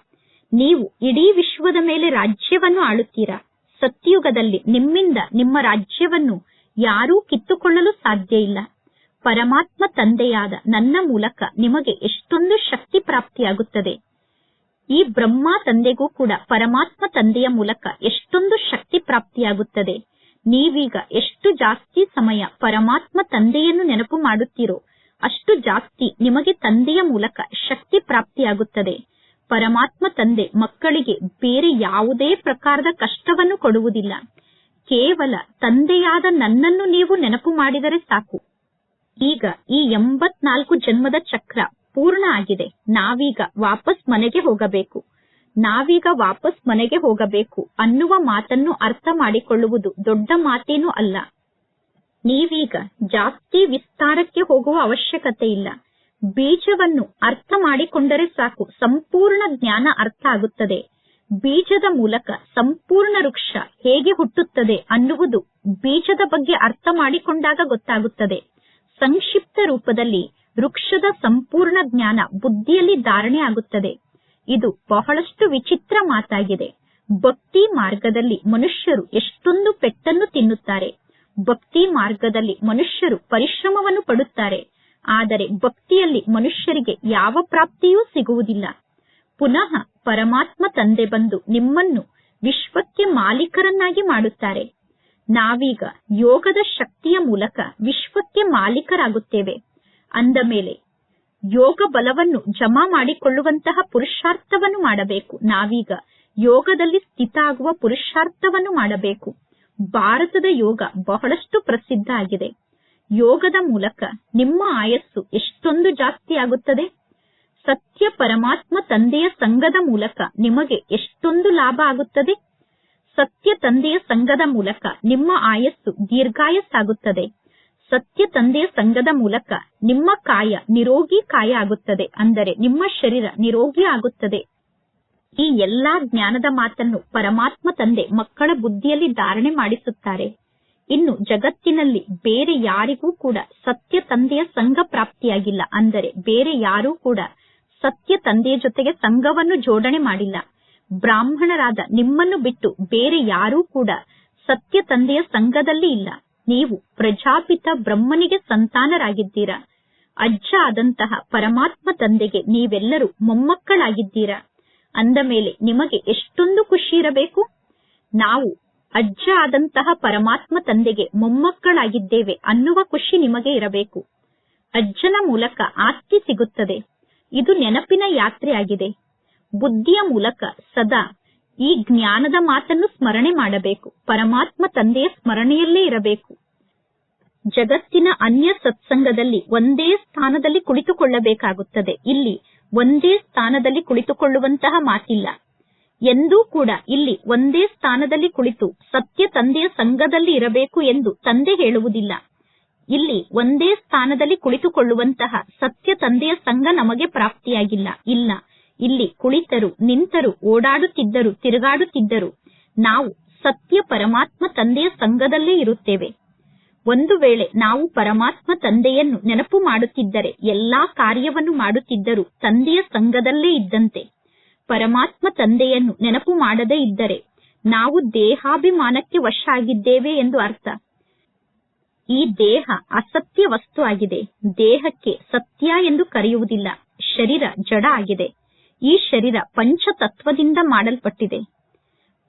ನೀವು ಇಡೀ ವಿಶ್ವದ ಮೇಲೆ ರಾಜ್ಯವನ್ನು ಆಳುತ್ತೀರಾ. ಸತ್ಯುಗದಲ್ಲಿ ನಿಮ್ಮಿಂದ ನಿಮ್ಮ ರಾಜ್ಯವನ್ನು ಯಾರೂ ಕಿತ್ತುಕೊಳ್ಳಲು ಸಾಧ್ಯ ಇಲ್ಲ. ಪರಮಾತ್ಮ ತಂದೆಯಾದ ನನ್ನ ಮೂಲಕ ನಿಮಗೆ ಎಷ್ಟೊಂದು ಶಕ್ತಿ ಪ್ರಾಪ್ತಿಯಾಗುತ್ತದೆ. ಈ ಬ್ರಹ್ಮ ತಂದೆಗೂ ಕೂಡ ಪರಮಾತ್ಮ ತಂದೆಯ ಮೂಲಕ ಎಷ್ಟೊಂದು ಶಕ್ತಿ ಪ್ರಾಪ್ತಿಯಾಗುತ್ತದೆ. ನೀವೀಗ ಎಷ್ಟು ಜಾಸ್ತಿ ಸಮಯ ಪರಮಾತ್ಮ ತಂದೆಯನ್ನು ನೆನಪು ಮಾಡುತ್ತೀರೋ ಅಷ್ಟು ಜಾಸ್ತಿ ನಿಮಗೆ ತಂದೆಯ ಮೂಲಕ ಶಕ್ತಿ ಪ್ರಾಪ್ತಿಯಾಗುತ್ತದೆ. ಪರಮಾತ್ಮ ತಂದೆ ಮಕ್ಕಳಿಗೆ ಬೇರೆ ಯಾವುದೇ ಪ್ರಕಾರದ ಕಷ್ಟವನ್ನು ಕೊಡುವುದಿಲ್ಲ. ಕೇವಲ ತಂದೆಯಾದ ನನ್ನನ್ನು ನೀವು ನೆನಪು ಮಾಡಿದರೆ ಸಾಕು. ಈಗ ಈ ಎಂಬತ್ನಾಲ್ಕು ಜನ್ಮದ ಚಕ್ರ ಪೂರ್ಣ ಆಗಿದೆ. ನಾವೀಗ ವಾಪಸ್ ಮನೆಗೆ ಹೋಗಬೇಕು. ನಾವೀಗ ವಾಪಸ್ ಮನೆಗೆ ಹೋಗಬೇಕು ಅನ್ನುವ ಮಾತನ್ನು ಅರ್ಥ ಮಾಡಿಕೊಳ್ಳುವುದು ದೊಡ್ಡ ಮಾತೇನೂ ಅಲ್ಲ. ನೀವೀಗ ಜಾಸ್ತಿ ವಿಸ್ತಾರಕ್ಕೆ ಹೋಗುವ ಅವಶ್ಯಕತೆ ಇಲ್ಲ. ಬೀಜವನ್ನು ಅರ್ಥ ಮಾಡಿಕೊಂಡರೆ ಸಾಕು, ಸಂಪೂರ್ಣ ಜ್ಞಾನ ಅರ್ಥ ಆಗುತ್ತದೆ. ಬೀಜದ ಮೂಲಕ ಸಂಪೂರ್ಣ ವೃಕ್ಷ ಹೇಗೆ ಹುಟ್ಟುತ್ತದೆ ಅನ್ನುವುದು ಬೀಜದ ಬಗ್ಗೆ ಅರ್ಥ ಮಾಡಿಕೊಂಡಾಗ ಗೊತ್ತಾಗುತ್ತದೆ. ಸಂಕ್ಷಿಪ್ತ ರೂಪದಲ್ಲಿ ವೃಕ್ಷದ ಸಂಪೂರ್ಣ ಜ್ಞಾನ ಬುದ್ಧಿಯಲ್ಲಿ ಧಾರಣೆ ಆಗುತ್ತದೆ. ಇದು ಬಹಳಷ್ಟು ವಿಚಿತ್ರ ಮಾತಾಗಿದೆ. ಭಕ್ತಿ ಮಾರ್ಗದಲ್ಲಿ ಮನುಷ್ಯರು ಎಷ್ಟೊಂದು ಪೆಟ್ಟನ್ನು ತಿನ್ನುತ್ತಾರೆ. ಭಕ್ತಿ ಮಾರ್ಗದಲ್ಲಿ ಮನುಷ್ಯರು ಪರಿಶ್ರಮವನ್ನು ಪಡುತ್ತಾರೆ. ಆದರೆ ಭಕ್ತಿಯಲ್ಲಿ ಮನುಷ್ಯರಿಗೆ ಯಾವ ಪ್ರಾಪ್ತಿಯೂ ಸಿಗುವುದಿಲ್ಲ. ಪುನಃ ಪರಮಾತ್ಮ ತಂದೆ ಬಂದು ನಿಮ್ಮನ್ನು ವಿಶ್ವಕ್ಕೆ ಮಾಲೀಕರನ್ನಾಗಿ ಮಾಡುತ್ತಾರೆ. ನಾವೀಗ ಯೋಗದ ಶಕ್ತಿಯ ಮೂಲಕ ವಿಶ್ವಕ್ಕೆ ಮಾಲೀಕರಾಗುತ್ತೇವೆ. ಅಂದ ಮೇಲೆ, ಯೋಗ ಬಲವನ್ನು ಜಮಾ ಮಾಡಿಕೊಳ್ಳುವಂತಹ ಪುರುಷಾರ್ಥವನ್ನು ಮಾಡಬೇಕು. ನಾವೀಗ ಯೋಗದಲ್ಲಿ ಸ್ಥಿತ ಆಗುವ ಪುರುಷಾರ್ಥವನ್ನು ಮಾಡಬೇಕು. ಭಾರತದ ಯೋಗ ಬಹಳಷ್ಟು ಪ್ರಸಿದ್ಧ ಆಗಿದೆ. ಯೋಗದ ಮೂಲಕ ನಿಮ್ಮ ಆಯಸ್ಸು ಎಷ್ಟೊಂದು ಜಾಸ್ತಿ ಆಗುತ್ತದೆ? ಸತ್ಯ ಪರಮಾತ್ಮ ತಂದೆಯ ಸಂಘದ ಮೂಲಕ ನಿಮಗೆ ಎಷ್ಟೊಂದು ಲಾಭ ಆಗುತ್ತದೆ? ಸತ್ಯ ತಂದೆಯ ಸಂಘದ ಮೂಲಕ ನಿಮ್ಮ ಆಯಸ್ಸು ದೀರ್ಘಾಯಸ್ಸಾಗುತ್ತದೆ ಸತ್ಯ ತಂದೆಯ ಸಂಘದ ಮೂಲಕ ನಿಮ್ಮ ಕಾಯ ನಿರೋಗಿ ಕಾಯ ಆಗುತ್ತದೆ. ಅಂದರೆ ನಿಮ್ಮ ಶರೀರ ನಿರೋಗಿ ಆಗುತ್ತದೆ. ಈ ಎಲ್ಲಾ ಜ್ಞಾನದ ಮಾತನ್ನು ಪರಮಾತ್ಮ ತಂದೆ ಮಕ್ಕಳ ಬುದ್ಧಿಯಲ್ಲಿ ಧಾರಣೆ ಮಾಡಿಸುತ್ತಾರೆ. ಇನ್ನು ಜಗತ್ತಿನಲ್ಲಿ ಬೇರೆ ಯಾರಿಗೂ ಕೂಡ ಸತ್ಯ ತಂದೆಯ ಸಂಘ ಪ್ರಾಪ್ತಿಯಾಗಿಲ್ಲ. ಅಂದರೆ ಬೇರೆ ಯಾರೂ ಕೂಡ ಸತ್ಯ ತಂದೆಯ ಜೊತೆಗೆ ಸಂಘವನ್ನು ಜೋಡಣೆ ಮಾಡಿಲ್ಲ. ಬ್ರಾಹ್ಮಣರಾದ ನಿಮ್ಮನ್ನು ಬಿಟ್ಟು ಬೇರೆ ಯಾರೂ ಕೂಡ ಸತ್ಯ ತಂದೆಯ ಸಂಘದಲ್ಲಿ ಇಲ್ಲ. ನೀವು ಪ್ರಜಾಪಿತ ಬ್ರಹ್ಮನಿಗೆ ಸಂತಾನರಾಗಿದ್ದೀರಾ. ಅಜ್ಜ ಆದಂತಹ ಪರಮಾತ್ಮ ತಂದೆಗೆ ನೀವೆಲ್ಲರೂ ಮೊಮ್ಮಕ್ಕಳಾಗಿದ್ದೀರಾ. ಅಂದ ಮೇಲೆ ನಿಮಗೆ ಎಷ್ಟೊಂದು ಖುಷಿ ಇರಬೇಕು? ನಾವು ಅಜ್ಜ ಆದಂತಹ ಪರಮಾತ್ಮ ತಂದೆಗೆ ಮೊಮ್ಮಕ್ಕಳಾಗಿದ್ದೇವೆ ಅನ್ನುವ ಖುಷಿ ನಿಮಗೆ ಇರಬೇಕು. ಅಜ್ಜನ ಮೂಲಕ ಆಸ್ತಿ ಸಿಗುತ್ತದೆ. ಇದು ನೆನಪಿನ ಯಾತ್ರೆಯಾಗಿದೆ. ಬುದ್ಧಿಯ ಮೂಲಕ ಸದಾ ಈ ಜ್ಞಾನದ ಮಾತನ್ನು ಸ್ಮರಣೆ ಮಾಡಬೇಕು. ಪರಮಾತ್ಮ ತಂದೆಯ ಸ್ಮರಣೆಯಲ್ಲೇ ಇರಬೇಕು. ಜಗತ್ತಿನ ಅನ್ಯ ಸತ್ಸಂಗದಲ್ಲಿ ಒಂದೇ ಸ್ಥಾನದಲ್ಲಿ ಕುಳಿತುಕೊಳ್ಳಬೇಕಾಗುತ್ತದೆ. ಇಲ್ಲಿ ಒಂದೇ ಸ್ಥಾನದಲ್ಲಿ ಕುಳಿತುಕೊಳ್ಳುವಂತಹ ಮಾತಿಲ್ಲ. ಎಂದೂ ಕೂಡ ಇಲ್ಲಿ ಒಂದೇ ಸ್ಥಾನದಲ್ಲಿ ಕುಳಿತು ಸತ್ಯ ತಂದೆಯ ಸಂಘದಲ್ಲಿ ಇರಬೇಕು ಎಂದು ತಂದೆ ಹೇಳುವುದಿಲ್ಲ. ಇಲ್ಲಿ ಒಂದೇ ಸ್ಥಾನದಲ್ಲಿ ಕುಳಿತುಕೊಳ್ಳುವಂತಹ ಸತ್ಯ ತಂದೆಯ ಸಂಘ ನಮಗೆ ಪ್ರಾಪ್ತಿಯಾಗಿಲ್ಲ. ಇಲ್ಲ, ಇಲ್ಲಿ ಕುಳಿತರು, ನಿಂತರು, ಓಡಾಡುತ್ತಿದ್ದರು, ತಿರುಗಾಡುತ್ತಿದ್ದರು. ನಾವು ಸತ್ಯ ಪರಮಾತ್ಮ ತಂದೆಯ ಸಂಘದಲ್ಲೇ ಇರುತ್ತೇವೆ. ಒಂದು ವೇಳೆ ನಾವು ಪರಮಾತ್ಮ ತಂದೆಯನ್ನು ನೆನಪು ಮಾಡುತ್ತಿದ್ದರೆ ಎಲ್ಲಾ ಕಾರ್ಯವನ್ನು ಮಾಡುತ್ತಿದ್ದರೂ ತಂದೆಯ ಸಂಘದಲ್ಲೇ ಇದ್ದಂತೆ ಪರಮಾತ್ಮ ತಂದೆಯನ್ನು ನೆನಪು ಮಾಡದೇ ಇದ್ದರೆ ನಾವು ದೇಹಾಭಿಮಾನಕ್ಕೆ ವಶ ಆಗಿದ್ದೇವೆ ಎಂದು ಅರ್ಥ. ಈ ದೇಹ ಅಸತ್ಯ ವಸ್ತು ಆಗಿದೆ. ದೇಹಕ್ಕೆ ಸತ್ಯ ಎಂದು ಕರೆಯುವುದಿಲ್ಲ. ಶರೀರ ಜಡ ಆಗಿದೆ. ಈ ಶರೀರ ಪಂಚತತ್ವದಿಂದ ಮಾಡಲ್ಪಟ್ಟಿದೆ.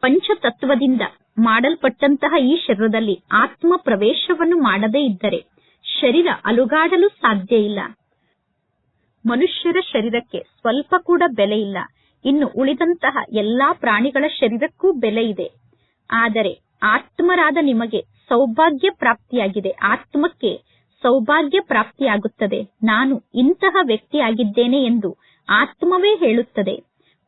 ಪಂಚತತ್ವದಿಂದ ಮಾಡಲ್ಪಟ್ಟಂತಹ ಈ ಶರೀರದಲ್ಲಿ ಆತ್ಮ ಪ್ರವೇಶವನ್ನು ಮಾಡದೇ ಇದ್ದರೆ ಶರೀರ ಅಲುಗಾಡಲು ಸಾಧ್ಯ ಇಲ್ಲ. ಮನುಷ್ಯರ ಶರೀರಕ್ಕೆ ಸ್ವಲ್ಪ ಕೂಡ ಬೆಲೆ ಇಲ್ಲ. ಇನ್ನು ಉಳಿದಂತಹ ಎಲ್ಲಾ ಪ್ರಾಣಿಗಳ ಶರೀರಕ್ಕೂ ಬೆಲೆ ಇದೆ. ಆದರೆ ಆತ್ಮರಾದ ನಿಮಗೆ ಸೌಭಾಗ್ಯ ಪ್ರಾಪ್ತಿಯಾಗಿದೆ. ಆತ್ಮಕ್ಕೆ ಸೌಭಾಗ್ಯ ಪ್ರಾಪ್ತಿಯಾಗುತ್ತದೆ. ನಾನು ಇಂತಹ ವ್ಯಕ್ತಿಯಾಗಿದ್ದೇನೆ ಎಂದು ಆತ್ಮವೇ ಹೇಳುತ್ತದೆ.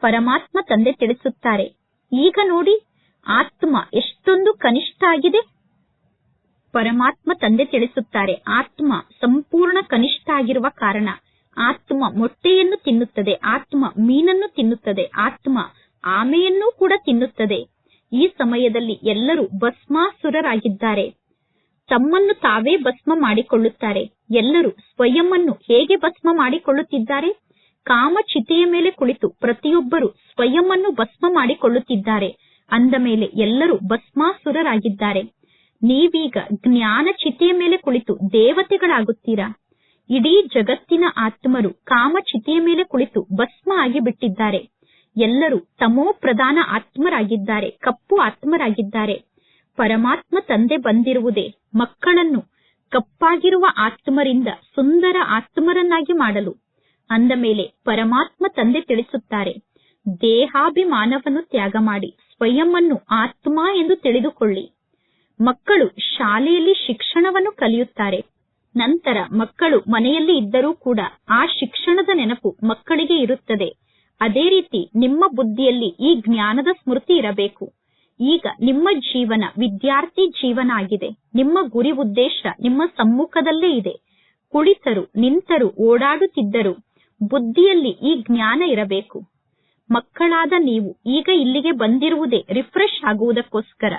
ಪರಮಾತ್ಮ ತಂದೆ ತಿಳಿಸುತ್ತಾರೆ. ಈಗ ನೋಡಿ ಆತ್ಮ ಎಷ್ಟೊಂದು ಕನಿಷ್ಠ ಆಗಿದೆ ಪರಮಾತ್ಮ ತಂದೆ ತಿಳಿಸುತ್ತಾರೆ, ಆತ್ಮ ಸಂಪೂರ್ಣ ಕನಿಷ್ಠ ಆಗಿರುವ ಕಾರಣ. ಆತ್ಮ ಮೊಟ್ಟೆಯನ್ನು ತಿನ್ನುತ್ತದೆ, ಆತ್ಮ ಮೀನನ್ನು ತಿನ್ನುತ್ತದೆ, ಆತ್ಮ ಆಮೆಯನ್ನೂ ಕೂಡ ತಿನ್ನುತ್ತದೆ. ಈ ಸಮಯದಲ್ಲಿ ಎಲ್ಲರೂ ಭಸ್ಮಾಸುರರಾಗಿದ್ದಾರೆ. ತಮ್ಮನ್ನು ತಾವೇ ಭಸ್ಮ ಮಾಡಿಕೊಳ್ಳುತ್ತಾರೆ. ಎಲ್ಲರೂ ಸ್ವಯಂವನ್ನು ಹೇಗೆ ಭಸ್ಮ ಮಾಡಿಕೊಳ್ಳುತ್ತಿದ್ದಾರೆ? ಕಾಮ ಚಿತೆಯ ಮೇಲೆ ಕುಳಿತು ಪ್ರತಿಯೊಬ್ಬರು ಸ್ವಯಂವನ್ನು ಭಸ್ಮ ಮಾಡಿಕೊಳ್ಳುತ್ತಿದ್ದಾರೆ. ಅಂದ ಮೇಲೆ ಎಲ್ಲರೂ ಭಸ್ಮಾಸುರರಾಗಿದ್ದಾರೆ. ನೀವೀಗ ಜ್ಞಾನ ಚಿತೆಯ ಮೇಲೆ ಕುಳಿತು ದೇವತೆಗಳಾಗುತ್ತೀರಾ? ಇಡೀ ಜಗತ್ತಿನ ಆತ್ಮರು ಕಾಮ ಚಿತೆಯ ಮೇಲೆ ಕುಳಿತು ಭಸ್ಮ ಆಗಿ ಬಿಟ್ಟಿದ್ದಾರೆ ಎಲ್ಲರೂ ತಮೋ ಪ್ರಧಾನ ಆತ್ಮರಾಗಿದ್ದಾರೆ, ಕಪ್ಪು ಆತ್ಮರಾಗಿದ್ದಾರೆ. ಪರಮಾತ್ಮ ತಂದೆ ಬಂದಿರುವುದೇ ಮಕ್ಕಳನ್ನು ಕಪ್ಪಾಗಿರುವ ಆತ್ಮರಿಂದ ಸುಂದರ ಆತ್ಮರನ್ನಾಗಿ ಮಾಡಲು. ಅಂದ ಮೇಲೆ ಪರಮಾತ್ಮ ತಂದೆ ತಿಳಿಸುತ್ತಾರೆ, ದೇಹಾಭಿಮಾನವನ್ನು ತ್ಯಾಗ ಮಾಡಿ ಸ್ವಯಂವನ್ನು ಆತ್ಮ ಎಂದು ತಿಳಿದುಕೊಳ್ಳಿ. ಮಕ್ಕಳು ಶಾಲೆಯಲ್ಲಿ ಶಿಕ್ಷಣವನ್ನು ಕಲಿಯುತ್ತಾರೆ. ನಂತರ ಮಕ್ಕಳು ಮನೆಯಲ್ಲಿ ಇದ್ದರೂ ಕೂಡ ಆ ಶಿಕ್ಷಣದ ನೆನಪು ಮಕ್ಕಳಿಗೆ ಇರುತ್ತದೆ. ಅದೇ ರೀತಿ ನಿಮ್ಮ ಬುದ್ಧಿಯಲ್ಲಿ ಈ ಜ್ಞಾನದ ಸ್ಮೃತಿ ಇರಬೇಕು. ಈಗ ನಿಮ್ಮ ಜೀವನ ವಿದ್ಯಾರ್ಥಿ ಜೀವನ ಆಗಿದೆ. ನಿಮ್ಮ ಗುರಿ ಉದ್ದೇಶ ನಿಮ್ಮ ಸಮ್ಮುಖದಲ್ಲೇ ಇದೆ. ಕುಳಿತರು, ನಿಂತರು, ಓಡಾಡುತ್ತಿದ್ದರು. ಬುದ್ಧಿಯಲ್ಲಿ ಈ ಜ್ಞಾನ ಇರಬೇಕು. ಮಕ್ಕಳಾದ ನೀವು ಈಗ ಇಲ್ಲಿಗೆ ಬಂದಿರುವುದೇ ರಿಫ್ರೆಶ್ ಆಗುವುದಕ್ಕೋಸ್ಕರ.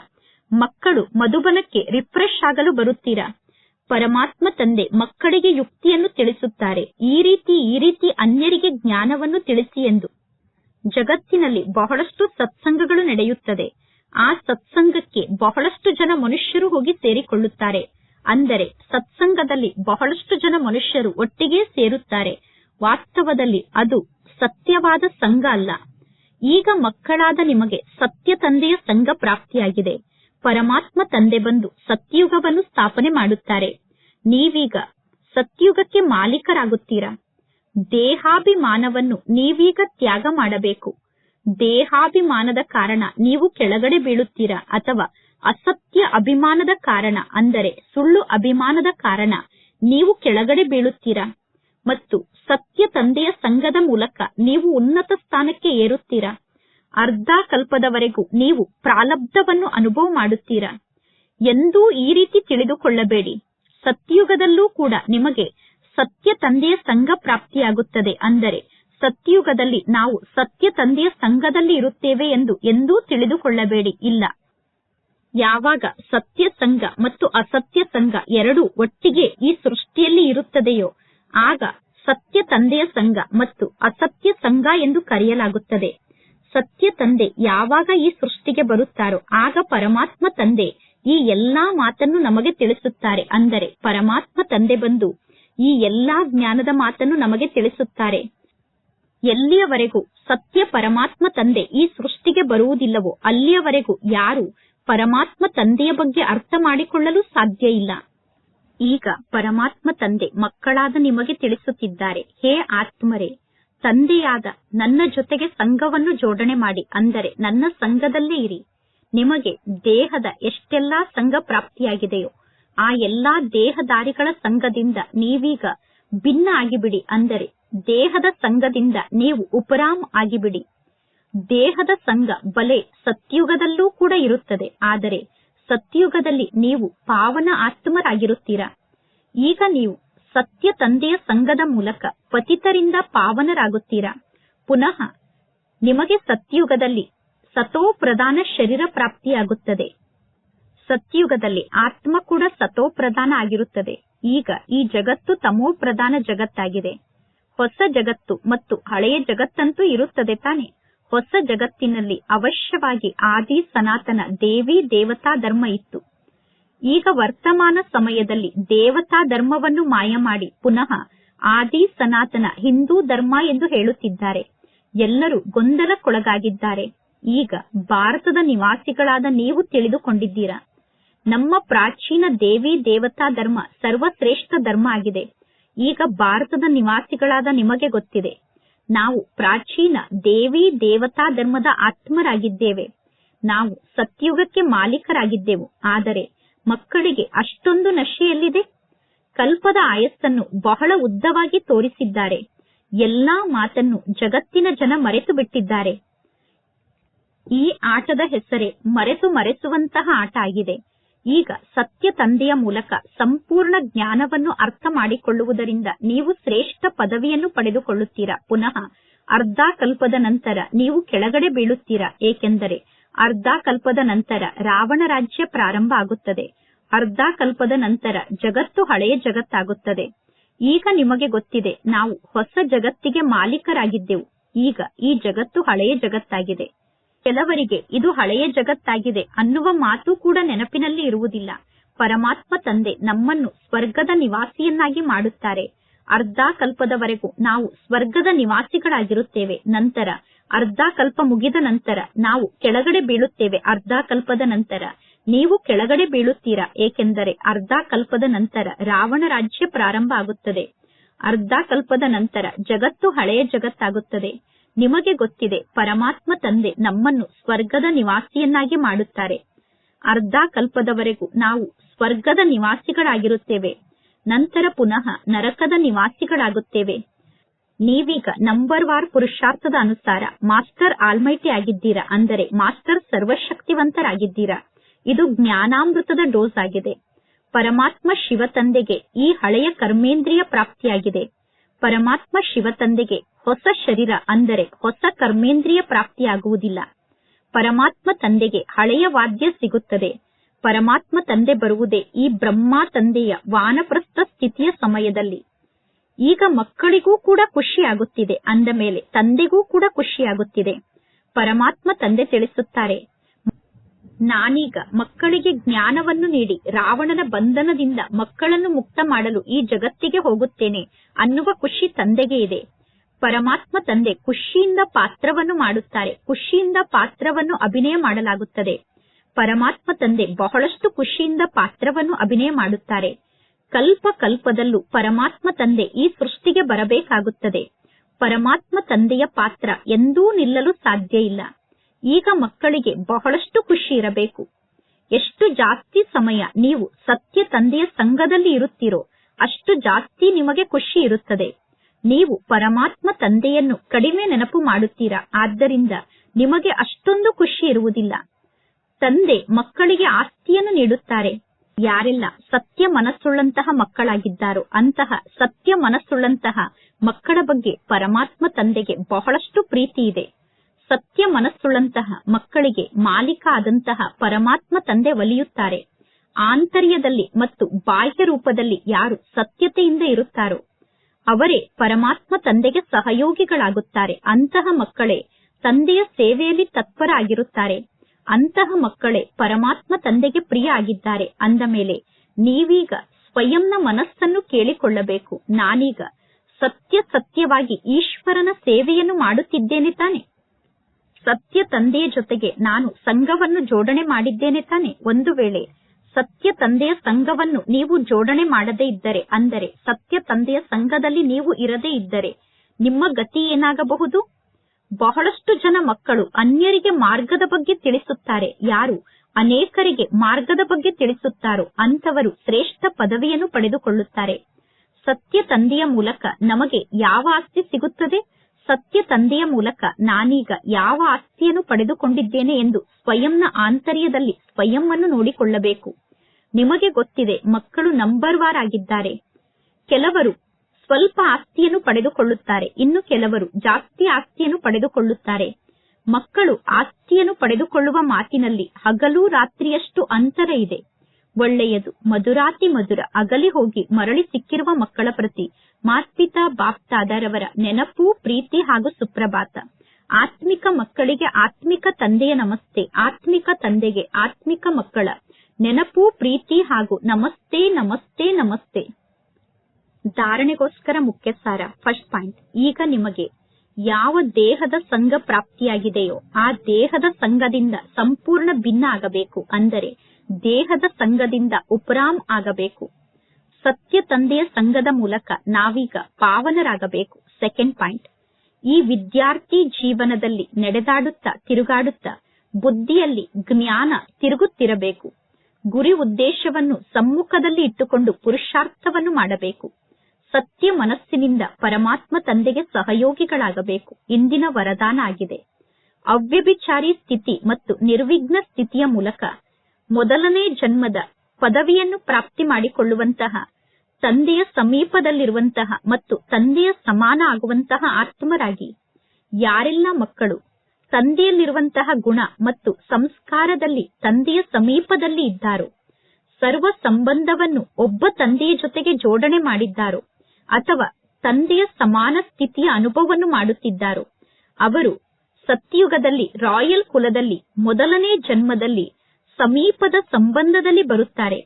ಮಕ್ಕಳು ಮಧುಬನಕ್ಕೆ ರಿಫ್ರೆಶ್ ಆಗಲು ಬರುತ್ತೀರಾ? ಪರಮಾತ್ಮ ತಂದೆ ಮಕ್ಕಳಿಗೆ ಯುಕ್ತಿಯನ್ನು ತಿಳಿಸುತ್ತಾರೆ. ಈ ರೀತಿ ಈ ರೀತಿ ಅನ್ಯರಿಗೆ ಜ್ಞಾನವನ್ನು ತಿಳಿಸಿ ಎಂದು. ಜಗತ್ತಿನಲ್ಲಿ ಬಹಳಷ್ಟು ಸತ್ಸಂಗಗಳು ನಡೆಯುತ್ತದೆ. ಆ ಸತ್ಸಂಗಕ್ಕೆ ಬಹಳಷ್ಟು ಜನ ಮನುಷ್ಯರು ಹೋಗಿ ಸೇರಿಕೊಳ್ಳುತ್ತಾರೆ. ಅಂದರೆ, ಸತ್ಸಂಗದಲ್ಲಿ ಬಹಳಷ್ಟು ಜನ ಮನುಷ್ಯರು ಒಟ್ಟಿಗೆ ಸೇರುತ್ತಾರೆ. ವಾಸ್ತವದಲ್ಲಿ ಅದು ಸತ್ಯವಾದ ಸಂಘ ಅಲ್ಲ. ಈಗ ಮಕ್ಕಳಾದ ನಿಮಗೆ ಸತ್ಯ ತಂದೆಯ ಸಂಘ ಪ್ರಾಪ್ತಿಯಾಗಿದೆ. ಪರಮಾತ್ಮ ತಂದೆ ಬಂದು ಸತ್ಯುಗವನ್ನು ಸ್ಥಾಪನೆ ಮಾಡುತ್ತಾರೆ. ನೀವೀಗ ಸತ್ಯುಗಕ್ಕೆ ಮಾಲೀಕರಾಗುತ್ತೀರಾ? ದೇಹಾಭಿಮಾನವನ್ನು ನೀವೀಗ ತ್ಯಾಗ ಮಾಡಬೇಕು. ದೇಹಾಭಿಮಾನದ ಕಾರಣ ನೀವು ಕೆಳಗಡೆ ಬೀಳುತ್ತೀರಾ ಅಥವಾ ಅಸತ್ಯ ಅಭಿಮಾನದ ಕಾರಣ ಅಂದರೆ ಸುಳ್ಳು ಅಭಿಮಾನದ ಕಾರಣ ನೀವು ಕೆಳಗಡೆ ಬೀಳುತ್ತೀರಾ? ಮತ್ತು ಸತ್ಯ ತಂದೆಯ ಸಂಘದ ಮೂಲಕ ನೀವು ಉನ್ನತ ಸ್ಥಾನಕ್ಕೆ ಏರುತ್ತೀರಾ? ಅರ್ಧ ಕಲ್ಪದವರೆಗೂ ನೀವು ಪ್ರಾಲಬ್ಧವನ್ನು ಅನುಭವ ಮಾಡುತ್ತೀರಾ? ಎಂದೂ ಈ ರೀತಿ ತಿಳಿದುಕೊಳ್ಳಬೇಡಿ. ಸತ್ಯುಗದಲ್ಲೂ ಕೂಡ ನಿಮಗೆ ಸತ್ಯ ತಂದೆಯ ಸಂಘ ಪ್ರಾಪ್ತಿಯಾಗುತ್ತದೆ. ಅಂದರೆ ಸತ್ಯುಗದಲ್ಲಿ ನಾವು ಸತ್ಯ ತಂದೆಯ ಸಂಘದಲ್ಲಿ ಇರುತ್ತೇವೆ ಎಂದು ಎಂದೂ ತಿಳಿದುಕೊಳ್ಳಬೇಡಿ. ಇಲ್ಲ. ಯಾವಾಗ ಸತ್ಯ ಸಂಘ ಮತ್ತು ಅಸತ್ಯ ಸಂಘ ಎರಡೂ ಒಟ್ಟಿಗೆ ಈ ಸೃಷ್ಟಿಯಲ್ಲಿ ಇರುತ್ತದೆಯೋ ಆಗ ಸತ್ಯ ತಂದೆಯ ಸಂಘ ಮತ್ತು ಅಸತ್ಯ ಸಂಘ ಎಂದು ಕರೆಯಲಾಗುತ್ತದೆ. ಸತ್ಯ ತಂದೆ ಯಾವಾಗ ಈ ಸೃಷ್ಟಿಗೆ ಬರುತ್ತಾರೋ ಆಗ ಪರಮಾತ್ಮ ತಂದೆ ಈ ಎಲ್ಲಾ ಮಾತನ್ನು ನಮಗೆ ತಿಳಿಸುತ್ತಾರೆ. ಅಂದರೆ ಪರಮಾತ್ಮ ತಂದೆ ಬಂದು ಈ ಎಲ್ಲಾ ಜ್ಞಾನದ ಮಾತನ್ನು ನಮಗೆ ತಿಳಿಸುತ್ತಾರೆ. ಎಲ್ಲಿಯವರೆಗೂ ಸತ್ಯ ಪರಮಾತ್ಮ ತಂದೆ ಈ ಸೃಷ್ಟಿಗೆ ಬರುವುದಿಲ್ಲವೋ ಅಲ್ಲಿಯವರೆಗೂ ಯಾರು ಪರಮಾತ್ಮ ತಂದೆಯ ಬಗ್ಗೆ ಅರ್ಥ ಮಾಡಿಕೊಳ್ಳಲು ಸಾಧ್ಯ ಇಲ್ಲ. ಈಗ ಪರಮಾತ್ಮ ತಂದೆ ಮಕ್ಕಳಾದ ನಿಮಗೆ ತಿಳಿಸುತ್ತಿದ್ದಾರೆ. ಹೇ ಆತ್ಮರೇ, ತಂದೆಯಾದ ನನ್ನ ಜೊತೆಗೆ ಸಂಘವನ್ನು ಜೋಡಣೆ ಮಾಡಿ. ಅಂದರೆ ನನ್ನ ಸಂಘದಲ್ಲೇ ಇರಿ. ನಿಮಗೆ ದೇಹದ ಎಷ್ಟೆಲ್ಲಾ ಸಂಘ ಪ್ರಾಪ್ತಿಯಾಗಿದೆಯೋ, ಆ ಎಲ್ಲಾ ದೇಹದಾರಿಗಳ ಸಂಘದಿಂದ ನೀವೀಗ ಭಿನ್ನ ಆಗಿಬಿಡಿ. ಅಂದರೆ ದೇಹದ ಸಂಘದಿಂದ ನೀವು ಉಪರಾಮ್ ಆಗಿಬಿಡಿ. ದೇಹದ ಸಂಘ ಬಲೆ ಸತ್ಯುಗದಲ್ಲೂ ಕೂಡ ಇರುತ್ತದೆ. ಆದರೆ ಸತ್ಯುಗದಲ್ಲಿ ನೀವು ಪಾವನ ಆತ್ಮರಾಗಿರುತ್ತೀರಾ? ಈಗ ನೀವು ಸತ್ಯ ತಂದೆಯ ಸಂಘದ ಮೂಲಕ ಪತಿತರಿಂದ ಪಾವನರಾಗುತ್ತೀರಾ? ಪುನಃ ನಿಮಗೆ ಸತ್ಯುಗದಲ್ಲಿ ಸತೋ ಪ್ರಧಾನ ಶರೀರ ಪ್ರಾಪ್ತಿಯಾಗುತ್ತದೆ. ಸತ್ಯುಗದಲ್ಲಿ ಆತ್ಮ ಕೂಡ ಸತೋ ಪ್ರಧಾನ ಆಗಿರುತ್ತದೆ. ಈಗ ಈ ಜಗತ್ತು ತಮೋ ಪ್ರಧಾನ ಜಗತ್ತಾಗಿದೆ. ಹೊಸ ಜಗತ್ತು ಮತ್ತು ಹಳೆಯ ಜಗತ್ತಂತೂ ಇರುತ್ತದೆ ತಾನೆ? ಹೊಸ ಜಗತ್ತಿನಲ್ಲಿ ಅವಶ್ಯವಾಗಿ ಆದಿ ಸನಾತನ ದೇವಿ ದೇವತಾ ಧರ್ಮ ಇತ್ತು. ಈಗ ವರ್ತಮಾನ ಸಮಯದಲ್ಲಿ ದೇವತಾ ಧರ್ಮವನ್ನು ಮಾಯ ಮಾಡಿ ಪುನಃ ಆದಿ ಸನಾತನ ಹಿಂದೂ ಧರ್ಮ ಎಂದು ಹೇಳುತ್ತಿದ್ದಾರೆ. ಎಲ್ಲರೂ ಗೊಂದಲಕ್ಕೊಳಗಾಗಿದ್ದಾರೆ. ಈಗ ಭಾರತದ ನಿವಾಸಿಗಳಾದ ನೀವು ತಿಳಿದುಕೊಂಡಿದ್ದೀರಾ? ನಮ್ಮ ಪ್ರಾಚೀನ ದೇವಿ ದೇವತಾ ಧರ್ಮ ಸರ್ವಶ್ರೇಷ್ಠ ಧರ್ಮ ಆಗಿದೆ. ಈಗ ಭಾರತದ ನಿವಾಸಿಗಳಾದ ನಿಮಗೆ ಗೊತ್ತಿದೆ. ನಾವು ಪ್ರಾಚೀನ ದೇವಿ ದೇವತಾ ಧರ್ಮದ ಆತ್ಮರಾಗಿದ್ದೇವೆ. ನಾವು ಸತ್ಯುಗಕ್ಕೆ ಮಾಲೀಕರಾಗಿದ್ದೆವು. ಆದರೆ ಮಕ್ಕಳಿಗೆ ಅಷ್ಟೊಂದು ನಶೆಯಲ್ಲಿದೆ? ಕಲ್ಪದ ಆಯಸ್ಸನ್ನು ಬಹಳ ಉದ್ದವಾಗಿ ತೋರಿಸಿದ್ದಾರೆ. ಎಲ್ಲಾ ಮಾತನ್ನು ಜಗತ್ತಿನ ಜನ ಮರೆತು ಬಿಟ್ಟಿದ್ದಾರೆ ಈ ಆಟದ ಹೆಸರೇ ಮರೆತು ಮರೆಸುವಂತಹ ಆಟ ಆಗಿದೆ. ಈಗ ಸತ್ಯ ತಂದೆಯ ಮೂಲಕ ಸಂಪೂರ್ಣ ಜ್ಞಾನವನ್ನು ಅರ್ಥ ಮಾಡಿಕೊಳ್ಳುವುದರಿಂದ ನೀವು ಶ್ರೇಷ್ಠ ಪದವಿಯನ್ನು ಪಡೆದುಕೊಳ್ಳುತ್ತೀರಾ? ಪುನಃ ಅರ್ಧ ಕಲ್ಪದ ನಂತರ ನೀವು ಕೆಳಗಡೆ ಬೀಳುತ್ತೀರಾ? ಏಕೆಂದರೆ ಅರ್ಧ ಕಲ್ಪದ ನಂತರ ರಾವಣ ರಾಜ್ಯ ಪ್ರಾರಂಭ ಆಗುತ್ತದೆ. ಅರ್ಧ ಕಲ್ಪದ ನಂತರ ಜಗತ್ತು ಹಳೆಯ ಜಗತ್ತಾಗುತ್ತದೆ. ಈಗ ನಿಮಗೆ ಗೊತ್ತಿದೆ, ನಾವು ಹೊಸ ಜಗತ್ತಿಗೆ ಮಾಲೀಕರಾಗಿದ್ದೆವು. ಈಗ ಈ ಜಗತ್ತು ಹಳೆಯ ಜಗತ್ತಾಗಿದೆ. ಕೆಲವರಿಗೆ ಇದು ಹಳೆಯ ಜಗತ್ತಾಗಿದೆ ಅನ್ನುವ ಮಾತು ಕೂಡ ನೆನಪಿನಲ್ಲಿ ಇರುವುದಿಲ್ಲ. ಪರಮಾತ್ಮ ತಂದೆ ನಮ್ಮನ್ನು ಸ್ವರ್ಗದ ನಿವಾಸಿಯನ್ನಾಗಿ ಮಾಡುತ್ತಾರೆ. ಅರ್ಧ ಕಲ್ಪದವರೆಗೂ ನಾವು ಸ್ವರ್ಗದ ನಿವಾಸಿಗಳಾಗಿರುತ್ತೇವೆ. ನಂತರ ಅರ್ಧ ಕಲ್ಪ ಮುಗಿದ ನಂತರ ನಾವು ಕೆಳಗಡೆ ಬೀಳುತ್ತೇವೆ. ಅರ್ಧ ಕಲ್ಪದ ನಂತರ ನೀವು ಕೆಳಗಡೆ ಬೀಳುತ್ತೀರಾ? ಏಕೆಂದರೆ ಅರ್ಧ ಕಲ್ಪದ ನಂತರ ರಾವಣ ರಾಜ್ಯ ಪ್ರಾರಂಭ ಆಗುತ್ತದೆ. ಅರ್ಧ ಕಲ್ಪದ ನಂತರ ಜಗತ್ತು ಹಳೆಯ ಜಗತ್ತಾಗುತ್ತದೆ. ನಿಮಗೆ ಗೊತ್ತಿದೆ, ಪರಮಾತ್ಮ ತಂದೆ ನಮ್ಮನ್ನು ಸ್ವರ್ಗದ ನಿವಾಸಿಯನ್ನಾಗಿ ಮಾಡುತ್ತಾರೆ. ಅರ್ಧ ಕಲ್ಪದವರೆಗೂ ನಾವು ಸ್ವರ್ಗದ ನಿವಾಸಿಗಳಾಗಿರುತ್ತೇವೆ. ನಂತರ ಪುನಃ ನರಕದ ನಿವಾಸಿಗಳಾಗುತ್ತೇವೆ. ನೀವೀಗ ನಂಬರ್ ವಾರ್ ಪುರುಷಾರ್ಥದ ಅನುಸಾರ ಮಾಸ್ಟರ್ ಆಲ್ಮೈಟಿ ಆಗಿದ್ದೀರಾ? ಅಂದರೆ ಮಾಸ್ಟರ್ ಸರ್ವಶಕ್ತಿವಂತರಾಗಿದ್ದೀರಾ? ಇದು ಜ್ಞಾನಾಮೃತದ ಡೋಸ್ ಆಗಿದೆ. ಪರಮಾತ್ಮ ಶಿವ ತಂದೆಗೆ ಈ ಹಳೆಯ ಕರ್ಮೇಂದ್ರಿಯ ಪ್ರಾಪ್ತಿಯಾಗಿದೆ. ಪರಮಾತ್ಮ ಶಿವ ತಂದೆಗೆ ಹೊಸ ಶರೀರ ಅಂದರೆ ಹೊಸ ಕರ್ಮೇಂದ್ರಿಯ ಪ್ರಾಪ್ತಿಯಾಗುವುದಿಲ್ಲ. ಪರಮಾತ್ಮ ತಂದೆಗೆ ಹಳೆಯ ವಾದ್ಯ ಸಿಗುತ್ತದೆ. ಪರಮಾತ್ಮ ತಂದೆ ಬರುವುದೇ ಈ ಬ್ರಹ್ಮ ತಂದೆಯ ವಾನಪ್ರಸ್ಥ ಸ್ಥಿತಿಯ ಸಮಯದಲ್ಲಿ. ಈಗ ಮಕ್ಕಳಿಗೂ ಕೂಡ ಖುಷಿಯಾಗುತ್ತಿದೆ ಅಂದ ಮೇಲೆ ತಂದೆಗೂ ಕೂಡ ಖುಷಿಯಾಗುತ್ತಿದೆ. ಪರಮಾತ್ಮ ತಂದೆ ತಿಳಿಸುತ್ತಾರೆ, ನಾನೀಗ ಮಕ್ಕಳಿಗೆ ಜ್ಞಾನವನ್ನು ನೀಡಿ ರಾವಣನ ಬಂಧನದಿಂದ ಮಕ್ಕಳನ್ನು ಮುಕ್ತ ಮಾಡಲು ಈ ಜಗತ್ತಿಗೆ ಹೋಗುತ್ತೇನೆ ಅನ್ನುವ ಖುಷಿ ತಂದೆಗೆ ಇದೆ. ಪರಮಾತ್ಮ ತಂದೆ ಖುಷಿಯಿಂದ ಪಾತ್ರವನ್ನು ಮಾಡುತ್ತಾರೆ, ಖುಷಿಯಿಂದ ಪಾತ್ರವನ್ನು ಅಭಿನಯ ಮಾಡಲಾಗುತ್ತದೆ. ಪರಮಾತ್ಮ ತಂದೆ ಬಹಳಷ್ಟು ಖುಷಿಯಿಂದ ಪಾತ್ರವನ್ನು ಅಭಿನಯ ಮಾಡುತ್ತಾರೆ. ಕಲ್ಪ ಕಲ್ಪದಲ್ಲೂ ಪರಮಾತ್ಮ ತಂದೆ ಈ ಸೃಷ್ಟಿಗೆ ಬರಬೇಕಾಗುತ್ತದೆ. ಪರಮಾತ್ಮ ತಂದೆಯ ಪಾತ್ರ ಎಂದೂ ನಿಲ್ಲಲು ಸಾಧ್ಯ ಇಲ್ಲ. ಈಗ ಮಕ್ಕಳಿಗೆ ಬಹಳಷ್ಟು ಖುಷಿ ಇರಬೇಕು. ಎಷ್ಟು ಜಾಸ್ತಿ ಸಮಯ ನೀವು ಸತ್ಯ ತಂದೆಯ ಸಂಘದಲ್ಲಿ ಇರುತ್ತೀರೋ ಅಷ್ಟು ಜಾಸ್ತಿ ನಿಮಗೆ ಖುಷಿ ಇರುತ್ತದೆ. ನೀವು ಪರಮಾತ್ಮ ತಂದೆಯನ್ನು ಕಡಿಮೆ ನೆನಪು ಮಾಡುತ್ತೀರಾ? ಆದ್ದರಿಂದ ನಿಮಗೆ ಅಷ್ಟೊಂದು ಖುಷಿ ಇರುವುದಿಲ್ಲ. ತಂದೆ ಮಕ್ಕಳಿಗೆ ಆಸ್ತಿಯನ್ನು ನೀಡುತ್ತಾರೆ. ಯಾರೆಲ್ಲ ಸತ್ಯ ಮನಸ್ಸುಳ್ಳಂತಹ ಮಕ್ಕಳಾಗಿದ್ದಾರೋ ಅಂತಹ ಸತ್ಯ ಮನಸ್ಸುಳ್ಳಂತಹ ಮಕ್ಕಳ ಬಗ್ಗೆ ಪರಮಾತ್ಮ ತಂದೆಗೆ ಬಹಳಷ್ಟು ಪ್ರೀತಿ ಇದೆ. ಸತ್ಯ ಮನಸ್ಸುಳ್ಳಂತಹ ಮಕ್ಕಳಿಗೆ ಮಾಲೀಕ ಆದಂತಹ ಪರಮಾತ್ಮ ತಂದೆ ಒಲಿಯುತ್ತಾರೆ. ಆಂತರ್ಯದಲ್ಲಿ ಮತ್ತು ಬಾಹ್ಯ ರೂಪದಲ್ಲಿ ಯಾರು ಸತ್ಯತೆಯಿಂದ ಇರುತ್ತಾರೋ ಅವರೇ ಪರಮಾತ್ಮ ತಂದೆಗೆ ಸಹಯೋಗಿಗಳಾಗುತ್ತಾರೆ. ಅಂತಹ ಮಕ್ಕಳೇ ತಂದೆಯ ಸೇವೆಯಲ್ಲಿ ತತ್ಪರ ಆಗಿರುತ್ತಾರೆ ಅಂತಹ ಮಕ್ಕಳೇ ಪರಮಾತ್ಮ ತಂದೆಗೆ ಪ್ರಿಯ ಆಗಿದ್ದಾರೆ ಅಂದ ಮೇಲೆ ನೀವೀಗ ಸ್ವಯಂನ ಮನಸ್ಸನ್ನು ಕೇಳಿಕೊಳ್ಳಬೇಕು. ನಾನೀಗ ಸತ್ಯ ಸತ್ಯವಾಗಿ ಈಶ್ವರನ ಸೇವೆಯನ್ನು ಮಾಡುತ್ತಿದ್ದೇನೆ ತಾನೆ. ಸತ್ಯ ತಂದೆಯ ಜೊತೆಗೆ ನಾನು ಸಂಘವನ್ನು ಜೋಡಣೆ ಮಾಡಿದ್ದೇನೆ ತಾನೆ. ಒಂದು ವೇಳೆ ಸತ್ಯ ತಂದೆಯ ಸಂಘವನ್ನು ನೀವು ಜೋಡಣೆ ಮಾಡದೇ ಇದ್ದರೆ, ಅಂದರೆ ಸತ್ಯ ತಂದೆಯ ಸಂಘದಲ್ಲಿ ನೀವು ಇರದೇ ಇದ್ದರೆ ನಿಮ್ಮ ಗತಿ ಏನಾಗಬಹುದು? ಬಹಳಷ್ಟು ಜನ ಮಕ್ಕಳು ಅನ್ಯರಿಗೆ ಮಾರ್ಗದ ಬಗ್ಗೆ ತಿಳಿಸುತ್ತಾರೆ. ಯಾರು ಅನೇಕರಿಗೆ ಮಾರ್ಗದ ಬಗ್ಗೆ ತಿಳಿಸುತ್ತಾರೋ ಅಂತವರು ಶ್ರೇಷ್ಠ ಪದವಿಯನ್ನು ಪಡೆದುಕೊಳ್ಳುತ್ತಾರೆ. ಸತ್ಯ ತಂದೆಯ ಮೂಲಕ ನಮಗೆ ಯಾವ ಆಸ್ತಿ ಸಿಗುತ್ತದೆ? ಸತ್ಯ ತಂದೆಯ ಮೂಲಕ ನಾನೀಗ ಯಾವ ಆಸ್ತಿಯನ್ನು ಪಡೆದುಕೊಂಡಿದ್ದೇನೆ ಎಂದು ಸ್ವಯಂನ ಆಂತರ್ಯದಲ್ಲಿ ಸ್ವಯಂವನ್ನು ನೋಡಿಕೊಳ್ಳಬೇಕು. ನಿಮಗೆ ಗೊತ್ತಿದೆ, ಮಕ್ಕಳು ನಂಬರ್ ವಾರ್ ಆಗಿದ್ದಾರೆ. ಕೆಲವರು ಸ್ವಲ್ಪ ಆಸ್ತಿಯನ್ನು ಪಡೆದುಕೊಳ್ಳುತ್ತಾರೆ, ಇನ್ನು ಕೆಲವರು ಜಾಸ್ತಿ ಆಸ್ತಿಯನ್ನು ಪಡೆದುಕೊಳ್ಳುತ್ತಾರೆ. ಮಕ್ಕಳು ಆಸ್ತಿಯನ್ನು ಪಡೆದುಕೊಳ್ಳುವ ಮಾತಿನಲ್ಲಿ ಹಗಲು ರಾತ್ರಿಯಷ್ಟು ಅಂತರ ಇದೆ. ಒಳ್ಳೆಯದು. ಮಧುರಾತಿ ಮಧುರ. ಅಗಲಿ ಹೋಗಿ ಮರಳಿ ಸಿಕ್ಕಿರುವ ಮಕ್ಕಳ ಪ್ರತಿ. ಮಾತ್ಪಿತಾ ಬಾಪ್ತಾದರವರ ನೆನಪು, ಪ್ರೀತಿ ಹಾಗೂ ಸುಪ್ರಭಾತ. ಆತ್ಮಿಕ ಮಕ್ಕಳಿಗೆ ಆತ್ಮಿಕ ತಂದೆಯ ನಮಸ್ತೆ. ಆತ್ಮಿಕ ತಂದೆಗೆ ಆತ್ಮಿಕ ಮಕ್ಕಳ. ನೆನಪು, ಪ್ರೀತಿ ಹಾಗೂ ನಮಸ್ತೆ ನಮಸ್ತೆ ನಮಸ್ತೆ. ಧಾರಣೆಗೋಸ್ಕರ ಮುಖ್ಯ ಸಾರ ಫಸ್ಟ್ ಪಾಯಿಂಟ್. ಈಗ ನಿಮಗೆ ಯಾವ ದೇಹದ ಸಂಘ ಪ್ರಾಪ್ತಿಯಾಗಿದೆಯೋ ಆ ದೇಹದ ಸಂಘದಿಂದ ಸಂಪೂರ್ಣ ಭಿನ್ನ ಆಗಬೇಕು. ಅಂದರೆ ದೇಹದ ಸಂಘದಿಂದ ಉಪರಾಮ್ ಆಗಬೇಕು. ಸತ್ಯ ತಂದೆಯ ಸಂಘದ ಮೂಲಕ ನಾವೀಗ ಪಾವನರಾಗಬೇಕು. ಸೆಕೆಂಡ್ ಪಾಯಿಂಟ್ ಈ ವಿದ್ಯಾರ್ಥಿ ಜೀವನದಲ್ಲಿ ನಡೆದಾಡುತ್ತಾ ತಿರುಗಾಡುತ್ತಾ ಬುದ್ಧಿಯಲ್ಲಿ ಜ್ಞಾನ ತಿರುಗುತ್ತಿರಬೇಕು. ಗುರಿ ಉದ್ದೇಶವನ್ನು ಸಮ್ಮುಖದಲ್ಲಿ ಇಟ್ಟುಕೊಂಡು ಪುರುಷಾರ್ಥವನ್ನು ಮಾಡಬೇಕು. ಸತ್ಯ ಮನಸ್ಸಿನಿಂದ ಪರಮಾತ್ಮ ತಂದೆಗೆ ಸಹಯೋಗಿಗಳಾಗಬೇಕು. ಇಂದಿನ ವರದಾನ ಆಗಿದೆ. ಅವ್ಯಭಿಚಾರಿ ಸ್ಥಿತಿ ಮತ್ತು ನಿರ್ವಿಘ್ನ ಸ್ಥಿತಿಯ ಮೂಲಕ ಮೊದಲನೇ ಜನ್ಮದ ಪದವಿಯನ್ನು ಪ್ರಾಪ್ತಿ ಮಾಡಿಕೊಳ್ಳುವಂತಹ, ತಂದೆಯ ಸಮೀಪದಲ್ಲಿರುವಂತಹ ಮತ್ತು ತಂದೆಯ ಸಮಾನ ಆಗುವಂತಹ ಆತ್ಮರಾಗಿ, ಯಾರೆಲ್ಲ ಮಕ್ಕಳು, ತಂದೆಯಲ್ಲಿರುವಂತಹ ಗುಣ ಮತ್ತು ಸಂಸ್ಕಾರದಲ್ಲಿ ತಂದೆಯ ಸಮೀಪದಲ್ಲಿ ಇದ್ದಾರೋ, ಸರ್ವ ಸಂಬಂಧವನ್ನು ಒಬ್ಬ ತಂದೆಯ ಜೊತೆಗೆ ಜೋಡಣೆ ಮಾಡಿದ್ದಾರೋ, ಅಥವಾ ತಂದೆಯ ಸಮಾನ ಸ್ಥಿತಿಯ ಅನುಭವವನ್ನು ಮಾಡುತ್ತಿದ್ದಾರೋ, ಅವರು ಸತ್ಯುಗದಲ್ಲಿ ರಾಯಲ್ ಕುಲದಲ್ಲಿ ಮೊದಲನೇ ಜನ್ಮದಲ್ಲಿ ಸಮೀಪದ ಸಂಬಂಧದಲ್ಲಿ ಬರುತ್ತಾರೆ.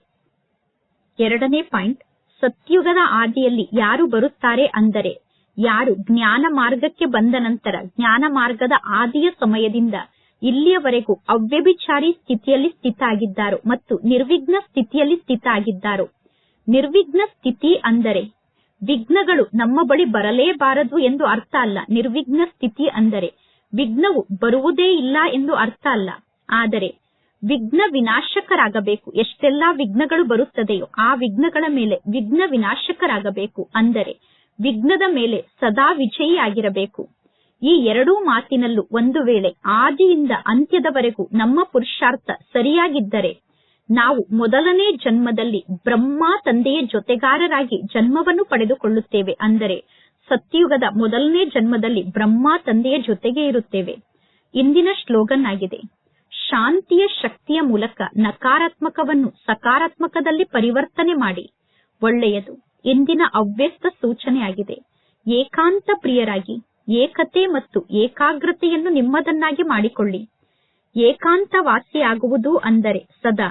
ಎರಡನೇ ಪಾಯಿಂಟ್, ಸತ್ಯುಗದ ಆದಿಯಲ್ಲಿ ಯಾರು ಬರುತ್ತಾರೆ ಅಂದರೆ, ಯಾರು ಜ್ಞಾನ ಮಾರ್ಗಕ್ಕೆ ಬಂದ ನಂತರ, ಜ್ಞಾನ ಮಾರ್ಗದ ಆದಿಯ ಸಮಯದಿಂದ ಇಲ್ಲಿಯವರೆಗೂ ಅವ್ಯಭಿಚಾರಿ ಸ್ಥಿತಿಯಲ್ಲಿ ಸ್ಥಿತ ಆಗಿದ್ದಾರೋ ಮತ್ತು ನಿರ್ವಿಘ್ನ ಸ್ಥಿತಿಯಲ್ಲಿ ಸ್ಥಿತ ಆಗಿದ್ದಾರೋ ನಿರ್ವಿಘ್ನ ಸ್ಥಿತಿ ಅಂದರೆ, ವಿಘ್ನಗಳು ನಮ್ಮ ಬಳಿ ಬರಲೇಬಾರದು ಎಂದು ಅರ್ಥ ಅಲ್ಲ. ನಿರ್ವಿಘ್ನ ಸ್ಥಿತಿ ಅಂದರೆ, ವಿಘ್ನವು ಬರುವುದೇ ಇಲ್ಲ ಎಂದು ಅರ್ಥ ಅಲ್ಲ. ಆದರೆ ವಿಘ್ನ ವಿನಾಶಕರಾಗಬೇಕು. ಎಷ್ಟೆಲ್ಲಾ ವಿಘ್ನಗಳು ಬರುತ್ತದೆಯೋ ಆ ವಿಘ್ನಗಳ ಮೇಲೆ ವಿಘ್ನ ವಿನಾಶಕರಾಗಬೇಕು. ಅಂದರೆ ವಿಘ್ನದ ಮೇಲೆ ಸದಾ ವಿಜಯಿಯಾಗಿರಬೇಕು. ಈ ಎರಡೂ ಮಾತಿನಲ್ಲೂ ಒಂದು ವೇಳೆ ಆದಿಯಿಂದ ಅಂತ್ಯದವರೆಗೂ ನಮ್ಮ ಪುರುಷಾರ್ಥ ಸರಿಯಾಗಿದ್ದರೆ ನಾವು ಮೊದಲನೇ ಜನ್ಮದಲ್ಲಿ ಬ್ರಹ್ಮ ತಂದೆಯ ಜೊತೆಗಾರರಾಗಿ ಜನ್ಮವನ್ನು ಪಡೆದುಕೊಳ್ಳುತ್ತೇವೆ. ಅಂದರೆ ಸತ್ಯುಗದ ಮೊದಲನೇ ಜನ್ಮದಲ್ಲಿ ಬ್ರಹ್ಮ ತಂದೆಯ ಜೊತೆಗೆ ಇರುತ್ತೇವೆ. ಇಂದಿನ ಸ್ಲೋಗನ್ ಆಗಿದೆ ಶಾಂತಿಯ ಶಕ್ತಿಯ ಮೂಲಕ ನಕಾರಾತ್ಮಕವನ್ನು ಸಕಾರಾತ್ಮಕದಲ್ಲಿ ಪರಿವರ್ತನೆ ಮಾಡಿ. ಒಳ್ಳೆಯದು. ಇಂದಿನ ಅವ್ಯಸ್ತ ಸೂಚನೆಯಾಗಿದೆ. ಏಕಾಂತ ಪ್ರಿಯರಾಗಿ, ಏಕತೆ ಮತ್ತು ಏಕಾಗ್ರತೆಯನ್ನು ನಿಮ್ಮದನ್ನಾಗಿ ಮಾಡಿಕೊಳ್ಳಿ. ಏಕಾಂತ ಏಕಾಂತವಾಸಿಯಾಗುವುದು ಅಂದರೆ ಸದಾ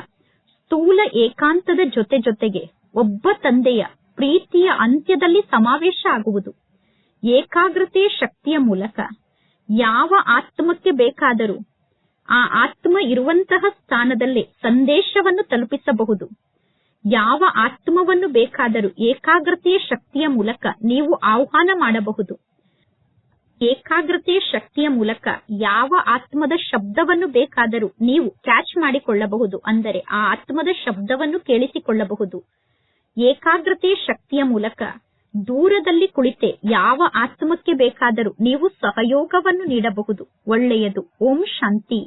ಸ್ಥೂಲ ಏಕಾಂತದ ಜೊತೆ ಜೊತೆಗೆ ಒಬ್ಬ ತಂದೆಯ ಪ್ರೀತಿಯ ಅಂತ್ಯದಲ್ಲಿ ಸಮಾವೇಶ ಆಗುವುದು. ಏಕಾಗ್ರತೆಯ ಶಕ್ತಿಯ ಮೂಲಕ ಯಾವ ಆತ್ಮಕ್ಕೆ ಬೇಕಾದರೂ ಆ ಆತ್ಮ ಇರುವಂತಹ ಸ್ಥಾನದಲ್ಲೇ ಸಂದೇಶವನ್ನು ತಲುಪಿಸಬಹುದು. ಯಾವ ಆತ್ಮವನ್ನು ಬೇಕಾದರೂ ಏಕಾಗ್ರತೆಯ ಶಕ್ತಿಯ ಮೂಲಕ ನೀವು ಆಹ್ವಾನ ಮಾಡಬಹುದು. ಏಕಾಗ್ರತೆಯ ಶಕ್ತಿಯ ಮೂಲಕ ಯಾವ ಆತ್ಮದ ಶಬ್ದವನ್ನು ಬೇಕಾದರೂ ನೀವು ಕ್ಯಾಚ್ ಮಾಡಿಕೊಳ್ಳಬಹುದು. ಅಂದರೆ ಆ ಆತ್ಮದ ಶಬ್ದವನ್ನು ಕೇಳಿಸಿಕೊಳ್ಳಬಹುದು. ಏಕಾಗ್ರತೆಯ ಶಕ್ತಿಯ ಮೂಲಕ ದೂರದಲ್ಲಿ ಕುಳಿತೆ ಯಾವ ಆತ್ಮಕ್ಕೆ ಬೇಕಾದರೂ ನೀವು ಸಹಯೋಗವನ್ನು ನೀಡಬಹುದು. ಒಳ್ಳೆಯದು. ಓಂ ಶಾಂತಿ.